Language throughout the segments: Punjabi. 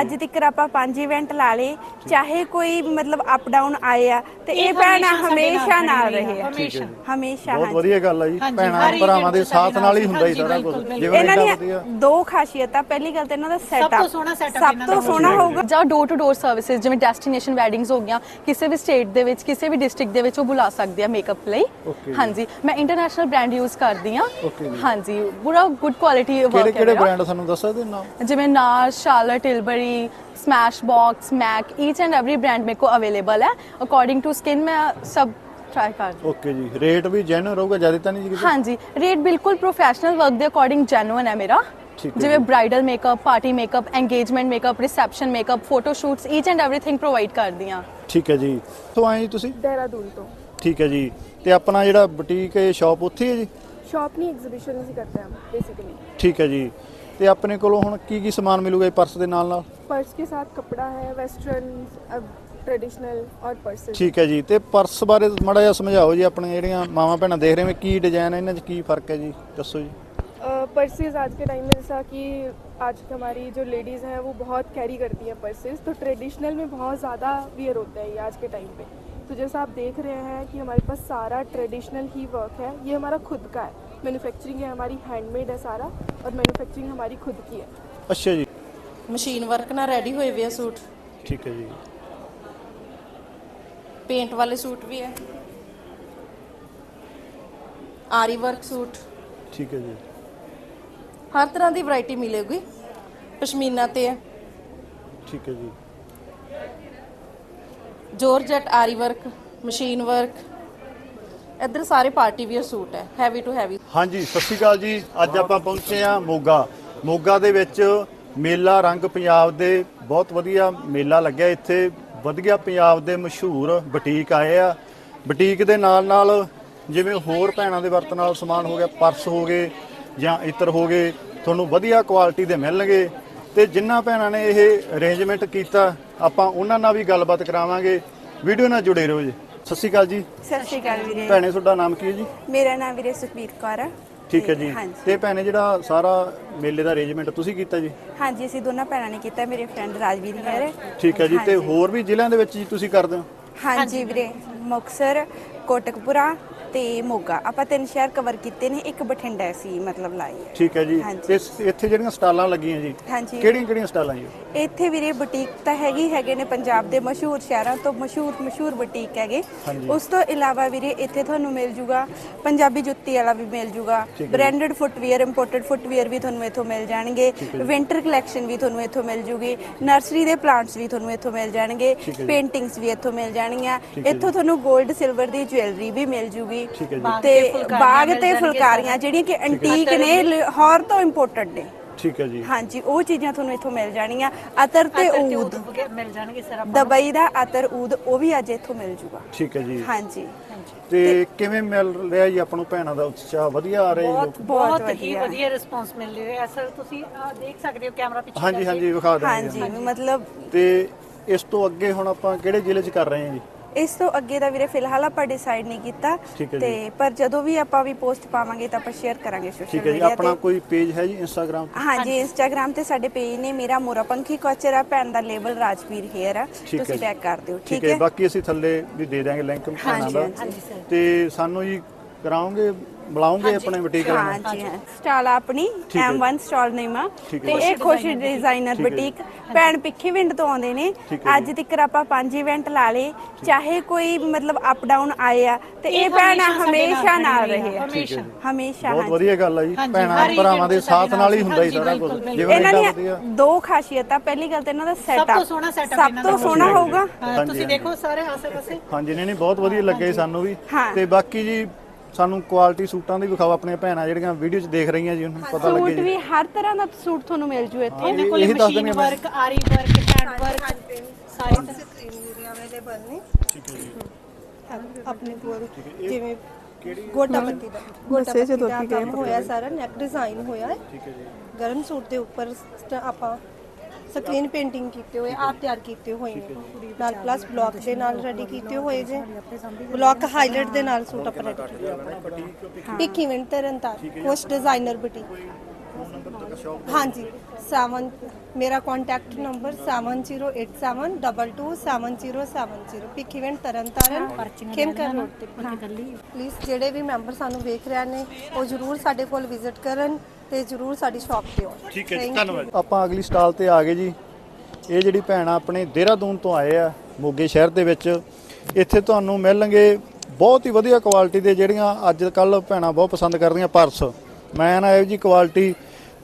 ਅੱਜ ਤੱਕ ਆਪਾਂ ਪੰਜ ਇਵੈਂਟ ਲਾ ਲਏ ਚਾਹੇ ਕੋਈ ਮਤਲਬ ਅਪ ਡਾਊਨ ਆਏ ਆ ਤੇ ਇਹ ਭੈਣਾਂ ਹਮੇਸ਼ਾ ਨਾਲ ਰਹੇ ਆ। ਠੀਕ ਹੈ ਜੀ। ਹਮੇਸ਼ਾ ਬਹੁਤ ਹਾਂਜੀ। ਵਧੀਆ ਗੱਲ ਆ ਜੀ ਭੈਣਾਂ ਭਰਾਵਾਂ ਦੇ ਸਾਥ ਨਾਲ ਹੀ ਹੁੰਦਾ ਹੀ ਸਾਰਾ ਕੁਝ। ਜਿਵੇਂ ਇਹਨਾਂ ਇੰਨਾ ਦੀਆਂ ਵਧੀਆ। ਦੋ ਖਾਸੀਅਤਾਂ ਪਹਿਲੀ ਗੱਲ ਤਾਂ ਇਹਨਾਂ ਦਾ ਸੈਟਅਪ ਤੋਂ ਸੋਹਣਾ setup ਸਭ ਇਹਨਾਂ ਤੋਂ ਦਾ ਸੋਹਣਾ ਹੋਊਗਾ। ਜਾਂ ਡੋਰ ਟੂ ਡੋਰ ਸਰਵਿਸਿਜ਼ ਜਿਵੇਂ ਡੈਸਟੀਨੇਸ਼ਨ ਵੈਡਿੰਗਸ ਹੋ ਗਈਆਂ ਕਿਸੇ ਵੀ ਸਟੇਟ ਦੇ ਵਿੱਚ ਕਿਸੇ ਵੀ ਡਿਸਟ੍ਰਿਕਟ ਦੇ ਵਿੱਚ ਉਹ ਬੁਲਾ ਸਕਦੇ ਆ ਮੇਕਅਪ ਲਈ। Okay। ਹਾਂਜੀ ਮੈਂ ਇੰਟਰਨੈਸ਼ਨਲ ਬ੍ਰਾਂਡ ਯੂਜ਼ ਕਰਦੀ ਆ Okay ਜੀ। ਹਾਂਜੀ ਪੂਰਾ ਗੁੱਡ ਕੁਆਲਿਟੀ ਕਿਹੜੇ ਵਰਕ ਕਿਹੜੇ ਬ੍ਰਾਂਡ ਸਾਨੂੰ ਦੱਸ ਸਕਦੇ ਹੋ ਨਾਮ? ਜਿਵੇਂ Nars Charlotte Cadbury Smashbox MAC each and every brand मेरे को अवेलेबल है। अकॉर्डिंग टू स्किन मैं सब ਟਰਾਈ ਕਰ ਲਓ ਓਕੇ ਜੀ ਰੇਟ ਵੀ ਜੈਨੂਨ ਰਹੂਗਾ ਜ਼ਿਆਦਾ ਤਾਂ ਨਹੀਂ ਜੀ ਹਾਂਜੀ ਰੇਟ ਬਿਲਕੁਲ ਪ੍ਰੋਫੈਸ਼ਨਲ ਵਰਕ ਦੇ ਅਕੋਰਡਿੰਗ ਜੈਨੂਨ ਹੈ ਮੇਰਾ ਜਿਵੇਂ bridal makeup party makeup engagement makeup reception makeup photo shoots each and everything provide ਕਰਦੀ ਆ ਠੀਕ ਹੈ ਜੀ ਤੋਂ ਆਏ ਜੀ ਤੁਸੀਂ ਦੇਹਰਾਦੂਨ ਤੋਂ ਠੀਕ ਹੈ ਜੀ ਤੇ ਆਪਣਾ ਜਿਹੜਾ ਬੁਟੀਕ ਹੈ ਸ਼ਾਪ ਉੱਥੇ ਹੈ ਜੀ ਸ਼ਾਪ ਨਹੀਂ ਐਗਜ਼ੀਬਿਸ਼ਨ ਅਸੀਂ ਕਰਦੇ ਆ ਬੇਸਿਕਲੀ ਠੀਕ ਹੈ ਜੀ ਤੇ ਆਪਣੇ ਕੋਲੋਂ ਹੁਣ ਕੀ ਕੀ ਸਮਾਨ ਮਿਲੂਗਾ ਪਰਸ ਦੇ ਨਾਲ ਨਾਲ पर्स के साथ कपड़ा है वेस्टर्न ट्रेडिशनल और पर्सेस ਠੀਕ ਹੈ ਜੀ ਤੇ ਪਰਸ ਬਾਰੇ ਮਾੜਾ ਜਿਹਾ ਸਮਝਾਓ ਜੀ ਆਪਣੇ ਜਿਹੜੀਆਂ ਮਾਵਾਂ ਭੈਣਾਂ ਦੇਖ ਰਹੇ ਨੇ ਕੀ ਡਿਜ਼ਾਈਨ ਹੈ ਇਹਨਾਂ 'ਚ ਕੀ ਫਰਕ ਹੈ ਜੀ ਦੱਸੋ ਜੀ पर्सेस आज के टाइम में जैसा कि आज की हमारी जो लेडीज़ हैं वो बहुत कैरी करती हैं पर्सेस तो ट्रेडिशनल में बहुत ज़्यादा वियर होता है ये आज के टाइम पे तो जैसा आप देख रहे हैं कि हमारे पास सारा ट्रेडिशनल ही वर्क है ये हमारा खुद का है मैन्युफैक्चरिंग है हमारी हैंडमेड है सारा और मैन्युफैक्चरिंग हमारी खुद की है ਅੱਛਾ ਜੀ ਮਸ਼ੀਨ ਵਰਕ ਨਾਲ ਰੈਡੀ ਹੋਏ ਵੇ ਆ ਸੂਟ ਠੀਕ ਹੈ ਜੀ ਪੇਂਟ ਵਾਲੇ ਸੂਟ ਵੀ ਹੈ ਆਰੀ ਵਰਕ ਸੂਟ ਠੀਕ ਹੈ ਜੀ ਹਰ ਤਰ੍ਹਾਂ ਦੀ ਵੈਰਾਈਟੀ ਮਿਲੇਗੀ ਪਸ਼ਮੀਨਾ ਤੇ ਹੈ ਠੀਕ ਹੈ ਜੀ ਜੋਰਜਟ ਆਰੀ ਵਰਕ ਮਸ਼ੀਨ ਵਰਕ ਇੱਧਰ ਸਾਰੇ ਪਾਰਟੀ ਵੀਅਰ ਸੂਟ ਹੈ ਹੈਵੀ ਟੂ ਹੈਵੀ ਹਾਂਜੀ, ਸਤਿ ਸ਼੍ਰੀ ਅਕਾਲ ਜੀ। ਅੱਜ ਆਪਾਂ ਪਹੁੰਚੇ ਆ ਮੋਗਾ। ਮੋਗਾ ਦੇ ਵਿੱਚ ਮੇਲਾ ਰੰਗ ਪੰਜਾਬ ਦੇ ਬਹੁਤ ਵਧੀਆ ਮੇਲਾ ਲੱਗਿਆ। ਇੱਥੇ ਵਧੀਆ ਪੰਜਾਬ ਦੇ ਮਸ਼ਹੂਰ ਬੁਟੀਕ ਆਏ ਆ। ਬੁਟੀਕ ਦੇ ਨਾਲ ਨਾਲ ਜਿਵੇਂ ਹੋਰ ਭੈਣਾਂ ਦੇ ਵਰਤਣ ਨਾਲ ਸਮਾਨ ਹੋ ਗਿਆ, ਪਰਸ ਹੋ ਗਏ ਜਾਂ ਇਤਰ ਹੋ ਗਏ, ਤੁਹਾਨੂੰ ਵਧੀਆ ਕੁਆਲਿਟੀ ਦੇ ਮਿਲਣਗੇ। ਤੇ ਜਿਨ੍ਹਾਂ ਭੈਣਾਂ ਨੇ ਇਹ ਅਰੇਂਜਮੈਂਟ ਕੀਤਾ, ਆਪਾਂ ਉਹਨਾਂ ਨਾਲ ਵੀ ਗੱਲਬਾਤ ਕਰਾਵਾਂਗੇ। ਵੀਡੀਓ ਨਾਲ ਜੁੜੇ ਰਹੋ ਜੀ। ਸਤਿ ਸ਼੍ਰੀ ਅਕਾਲ ਜੀ। ਸਤਿ ਸ਼੍ਰੀ ਅਕਾਲ ਵੀਰੇ। ਭੈਣੇ ਤੁਹਾਡਾ ਨਾਮ ਕੀ ਹੈ ਜੀ? ਮੇਰਾ ਨਾਮ ਵੀਰੇ ਸੁਖਬੀਰ ਕੌਰ ਆ। ਠੀਕ ਹੈ ਜੀ। ਹਾਂਜੀ। ਤੇ ਭੈਣੇ ਜਿਹੜਾ ਸਾਰਾ ਮੇਲੇ ਦਾ ਅਰੇਂਜਮੈਂਟ ਤੁਸੀਂ ਕੀਤਾ ਜੀ? ਹਾਂਜੀ ਅਸੀਂ ਦੋਨਾਂ ਭੈਣਾਂ ਨੇ ਕੀਤਾ ਮੇਰੇ ਫਰੈਂਡ ਰਾਜਵੀਰ ਹੈ ਠੀਕ ਹੈ ਜੀ। ਤੇ ਹਾਂਜੀ। ਹੋਰ ਵੀ ਜ਼ਿਲ੍ਹਿਆਂ ਦੇ ਵਿੱਚ ਜੀ ਤੁਸੀਂ ਕਰਦੇ ਹੋ? ਹਾਂਜੀ ਵੀਰੇ ਮੁਕਸਰ ਕੋਟਕਪੁਰਾ ਤੇ ਮੋਗਾ ਆਪਾਂ ਤਿੰਨ ਸ਼ਹਿਰ ਕਵਰ ਕੀਤੇ ਨੇ ਇੱਕ ਬਠਿੰਡਾ ਸੀ ਮਤਲਬ ਲਾਈ ਹੈ ਠੀਕ ਹੈ ਜੀ ਹਾਂਜੀ। ਇਸ- ਇੱਥੇ ਜਿਹੜੀਆਂ ਸਟਾਲਾਂ ਲੱਗੀਆਂ ਜੀ ਹਾਂਜੀ। ਕਿਹੜੀਆਂ ਕਿਹੜੀਆਂ ਸਟਾਲਾਂ ਜੀ ਇੱਥੇ ਵੀਰੇ ਬੁਟੀਕ ਤਾਂ ਹੈਗੀ ਹੈਗੇ ਨੇ ਪੰਜਾਬ ਦੇ ਮਸ਼ਹੂਰ ਸ਼ਹਿਰਾਂ ਤੋਂ ਮਸ਼ਹੂਰ ਮਸ਼ਹੂਰ ਬੁਟੀਕ ਹੈਗੇ ਹਾਂਜੀ। ਉਸ ਤੋਂ ਇਲਾਵਾ ਵੀਰੇ ਇੱਥੇ ਤੁਹਾਨੂੰ ਮਿਲ ਜੂਗਾ ਪੰਜਾਬੀ ਜੁੱਤੀ ਵਾਲਾ ਵੀ ਮਿਲ ਜੂਗਾ ਠੀਕ ਹੈ। ਬ੍ਰਾਂਡਡ ਫੁੱਟਵੇਅਰ ਇੰਪੋਰਟਡ ਫੁੱਟਵੇਅਰ ਵੀ ਤੁਹਾਨੂੰ ਇੱਥੋਂ ਮਿਲ ਜਾਣਗੇ ਵਿੰਟਰ ਕਲੈਕਸ਼ਨ ਵੀ ਤੁਹਾਨੂੰ ਇੱਥੋਂ ਮਿਲ ਜੂਗੀ ਨਰਸਰੀ ਦੇ ਪਲਾਂਟਸ ਵੀ ਤੁਹਾਨੂੰ ਇੱਥੋਂ ਮਿਲ ਜਾਣਗੇ ਠੀਕ ਹੈ ਜੀ। ਪੇਂਟਿੰਗਸ ਵੀ ਇੱਥੋਂ ਮਿਲ ਜਾਣਗੀਆਂ ਠੀਕ ਹੈ ਜੀ। ਇੱਥੋਂ ਤੁਹਾਨੂੰ 골ਡ ਸਿਲਵਰ ਦੀ ਜੁਐਲਰੀ ਵੀ ਮਿਲ ਜੂਗੀ ਠੀਕ ਹੈ ਜੀ। ਬਾਗ ਤੇ ਬਾਗ ਤੇ ਫੁਲਕਾਰੀਆਂ ਜਿਹੜੀਆਂ ਕਿ ਐਂਟੀਕ ਨੇ ਲਾਹੌਰ ਤੋਂ ਇੰਪੋਰਟਡ ਨੇ। ਠੀਕ ਹੈ ਜੀ। ਹਾਂਜੀ ਉਹ ਚੀਜ਼ਾਂ ਤੁਹਾਨੂੰ ਇੱਥੋਂ ਮਿਲ ਜਾਣਗੀਆਂ ਅਤਰ ਤੇ ਊਦ। ਮਿਲ ਜਾਣਗੇ ਸਰ ਆਪਾਂ ਦਬਈ ਦਾ ਅਤਰ ਊਦ ਉਹ ਵੀ ਅੱਜ ਇੱਥੋਂ ਮਿਲ ਜੂਗਾ। ਠੀਕ ਹੈ ਜੀ। ਹਾਂਜੀ। ਤੇ ਕਿਵੇਂ ਮਿਲ ਰਿਹਾ ਜੀ ਆਪਾਂ ਨੂੰ ਭੈਣਾਂ ਦਾ ਉਤਸ਼ਾਹ? ਵਧੀਆ ਆ ਰਿਹਾ ਜੀ ਬਹੁਤ ਹੀ ਵਧੀਆ। ਰਿਸਪੌਂਸ ਮਿਲ ਰਿਹਾ ਹੈ। ਸਰ ਤੁਸੀਂ ਦੇਖ ਸਕਦੇ ਹੋ ਕੈਮਰਾ ਪਿੱਛੇ ਹਾਂਜੀ। ਹਾਂਜੀ ਵਿਖਾ ਦਿੰਦੇ ਹਾਂਜੀ। ਮਤਲਬ ਤੇ ਇਸ ਤੋਂ ਅੱਗੇ ਹੁਣ ਆਪਾਂ ਕਿਹੜੇ ਜ਼ਿਲ੍ਹੇ 'ਚ ਕਰ ਰਹੇ ਹਾਂ ਜੀ? ਇਸ ਤੋਂ ਅੱਗੇ ਦਾ ਵੀਰੇ ਫਿਲਹਾਲ ਆਪਾਂ ਡਿਸਾਈਡ ਨਹੀਂ ਕੀਤਾ ਠੀਕ ਹੈ ਤੇ। ਪਰ ਜਦੋਂ ਵੀ ਆਪਾਂ ਵੀ ਪੋਸਟ ਪਾਵਾਂਗੇ ਤਾਂ ਆਪਾਂ ਸ਼ੇਅਰ ਕਰਾਂਗੇ ਸੋਸ਼ਲ ਠੀਕ ਹੈ ਜੀ ਮੀਡੀਆ ਆਪਣਾ ਤੇ ਕੋਈ ਪੇਜ ਹੈ ਜੀ ਇੰਸਟਾਗ੍ਰam ਤੇ ਹਾਂਜੀ ਇੰਸਟਾਗ੍ਰam ਤੇ ਸਾਡੇ ਪੇਜ ਨੇ ਮੇਰਾ ਮੋਰਾ ਪੰਖੀ ਕੋਚਰ ਆ ਭੈਣ ਦਾ ਲੇਬਲ ਰਾਜਵੀਰ ਹੇਅਰ ਆ ਠੀਕ ਹੈ ਤੁਸੀਂ ਜੀ। ਟੈਗ ਕਰ ਦਿਓ ਠੀਕ ਠੀਕ ਹੈ ਬਾਕੀ ਅਸੀਂ ਥੱਲੇ ਵੀ ਦੇ ਦਾਂਗੇ ਲਿੰਕ ਹਾਂਜੀ, ਦਾ ਹਾਂਜੀ, ਸਰ। ਤੇ ਸਾਨੂੰ ਜੀ ਕਰਾਉਂਗੇ ਬੁਲਾਉਂਗੇ ਆਪਣੇ ਬੁਟੀਕ ਵਾਲਿਆਂ ਨੂੰ? ਹਾਂਜੀ ਹਾਂ ਸਟਾਲ ਆਪਣੀ ਠੀਕ ਹੈ। M1 ਸਟਾਲ ਨੇਮਾ ਠੀਕ ਤੇ। ਇਹ ਖੁਸ਼ ਡਿਜ਼ਾਈਨਰ ਠੀਕ ਹੈ। ਬੁਟੀਕ ਭੈਣ ਪਿੱਖੀਵਿੰਡ ਤੋਂ ਆਉਂਦੇ ਨੇ। ਠੀਕ ਹੈ ਅੱਜ ਤੱਕ ਆਪਾਂ ਪੰਜ ਇਵੈਂਟ ਲਾ ਲਏ। ਚਾਹੇ ਕੋਈ ਮਤਲਬ ਅਪ ਡਾਊਨ ਆਏ ਆ ਤੇ ਇਹ ਭੈਣਾਂ ਹਮੇਸ਼ਾ ਹਮੇਸ਼ਾ ਨਾਲ ਰਹੇ ਰਹੇ ਆ। ਆ। ਠੀਕ ਹੈ ਜੀ ਹਮੇਸ਼ਾ ਬਹੁਤ ਹਾਂਜੀ। ਵਧੀਆ ਗੱਲ ਆ ਜੀ। ਹਾਂਜੀ, ਭੈਣਾਂ ਹਰ ਇੱਕ ਭਰਾਵਾਂ ਦੇ ਸਾਥ ਸਾਡੇ ਨਾਲ ਹੀ ਹੁੰਦਾ ਹੀ ਹਾਂਜੀ, ਸਾਰਾ ਕੁਝ। ਬਿਲਕੁਲ। ਜਿਵੇਂ ਇਹਨਾਂ ਇੰਨਾ ਦੀਆਂ ਵਧੀਆ। ਦੋ ਖਾਸੀਅਤਾਂ ਪਹਿਲੀ ਗੱਲ ਤਾਂ ਇਹਨਾਂ ਦਾ ਸਭ ਸੈਟਅਪ ਤੋਂ ਸੋਹਣਾ setup ਸਭ ਇਹਨਾਂ ਤੋਂ ਸੋਹਣਾ ਹੋਊਗਾ। ਹਾਂ, ਹਾਂਜੀ, ਤੁਸੀਂ। ਦੇਖੋ ਸਾਰੇ ਆਸੇ ਪਾਸੇ ਹਾਂਜੀ ਨਹੀਂ ਨਹੀਂ ਬਹੁਤ ਵਧੀਆ ਲੱਗੇ ਸਾਨੂੰ ਵੀ। ਹਾਂ। ਤੇ ਬਾਕੀ ਜੀ ਸਾਨੂੰ ਕੁਆਲਿਟੀ ਸੂਟਾਂ ਦੀ ਵਿਖਾਓ ਆਪਣੀਆਂ ਭੈਣਾਂ ਜਿਹੜੀਆਂ ਵੀਡੀਓ 'ਚ ਦੇਖ ਰਹੀਆਂ ਜੀ ਉਹਨਾਂ ਨੂੰ ਪਤਾ ਲੱਗੇ ਸੂਟ ਜੀ। ਵੀ ਹਰ ਤਰ੍ਹਾਂ ਦਾ ਸੂਟ ਤੁਹਾਨੂੰ ਮਿਲ ਜੂ ਇੱਥੇ। ਇਹਨਾਂ ਇਹ- ਕੋਲ ਇਹੀ ਦੱਸ ਮਸ਼ੀਨ ਦਿੰਦੇ ਮੈਂ। ਵਰਕ ਆਰੀ ਵਰਕ ਹੈਂਡ ਵਰਕ ਸਾਰੇ ਅਵੇਲੇਬਲ ਨੇ। ਆਪਣੇ ਕੋਲ ਜਿਵੇਂ ਗੋਟਾ ਪੱਤੀ ਦਾ ਗੋਟਾ ਪੱਤੀ ਦਾ ਕੰਮ ਹੋਇਆ ਸਾਰਾ ਨੈਕ ਡਿਜ਼ਾਈਨ ਹੋਇਆ। ਹੈ ਠੀਕ ਹੈ ਜੀ। ਗਰਮ ਸੂਟ ਦੇ ਉੱਪਰ ਸਟ- ਆਪਾਂ ਸਕਰੀਨ ਪੇਂਟਿੰਗ ਕੀਤੇ ਹੋਏ, ਆਪ ਤਿਆਰ ਕੀਤੇ ਹੋਏ ਨੇ। ਨਾਲ ਪਲੱਸ ਬਲੌਕ ਦੇ ਨਾਲ ਰੈਡੀ ਕੀਤੇ ਹੋਏ ਜੇ। ਬਲੌਕ ਹਾਈਲਾਈਟ ਦੇ ਨਾਲ ਸੂਟ ਆਪਾਂ ਰੈਡੀ ਕੀਤਾ ਪਿੱਕੀ ਮਿੰਟ ਤਰਨ ਕੁਛ ਡਿਜ਼ਾਈਨਰ ਬੁਟੀਕ ਹਾਂਜੀ 7 ਮੇਰਾ contact number 7087227070 pick event Tarn Taran Khemkar road ਤੇ ਪਲੀਜ਼ ਜਿਹੜੇ ਵੀ ਮੈਂਬਰ ਸਾਨੂੰ ਵੇਖ ਰਹੇ ਨੇ ਉਹ ਜਰੂਰ ਸਾਡੇ ਕੋਲ ਵਿਜ਼ਿਟ ਕਰਨ ਤੇ ਜਰੂਰ ਸਾਡੀ ਸ਼ਾਪ ਤੇ ਆਉਣ। ਠੀਕ ਹੈ ਜੀ Thank you. ਧੰਨਵਾਦ। ਆਪਾਂ ਅਗਲੀ ਸਟਾਲ ਤੇ ਆ ਗਏ ਜੀ। ਇਹ ਜਿਹੜੀ ਭੈਣ ਆਪਣੇ ਦੇਹਰਾਦੂਨ ਤੋਂ ਆਏ ਆ ਮੋਗੇ ਸ਼ਹਿਰ ਦੇ ਵਿੱਚ। ਇੱਥੇ ਤੁਹਾਨੂੰ ਮਿਲਣਗੇ ਬਹੁਤ ਹੀ ਵਧੀਆ ਕੁਆਲਿਟੀ ਦੇ ਜਿਹੜੀਆਂ ਅੱਜ ਕੱਲ ਭੈਣਾਂ ਬਹੁਤ ਪਸੰਦ ਕਰਦੀਆਂ ਪਰਸ ਮੈਂ ਨਾ ਇਹੋ ਜੀ ਕੁਆਲਿਟੀ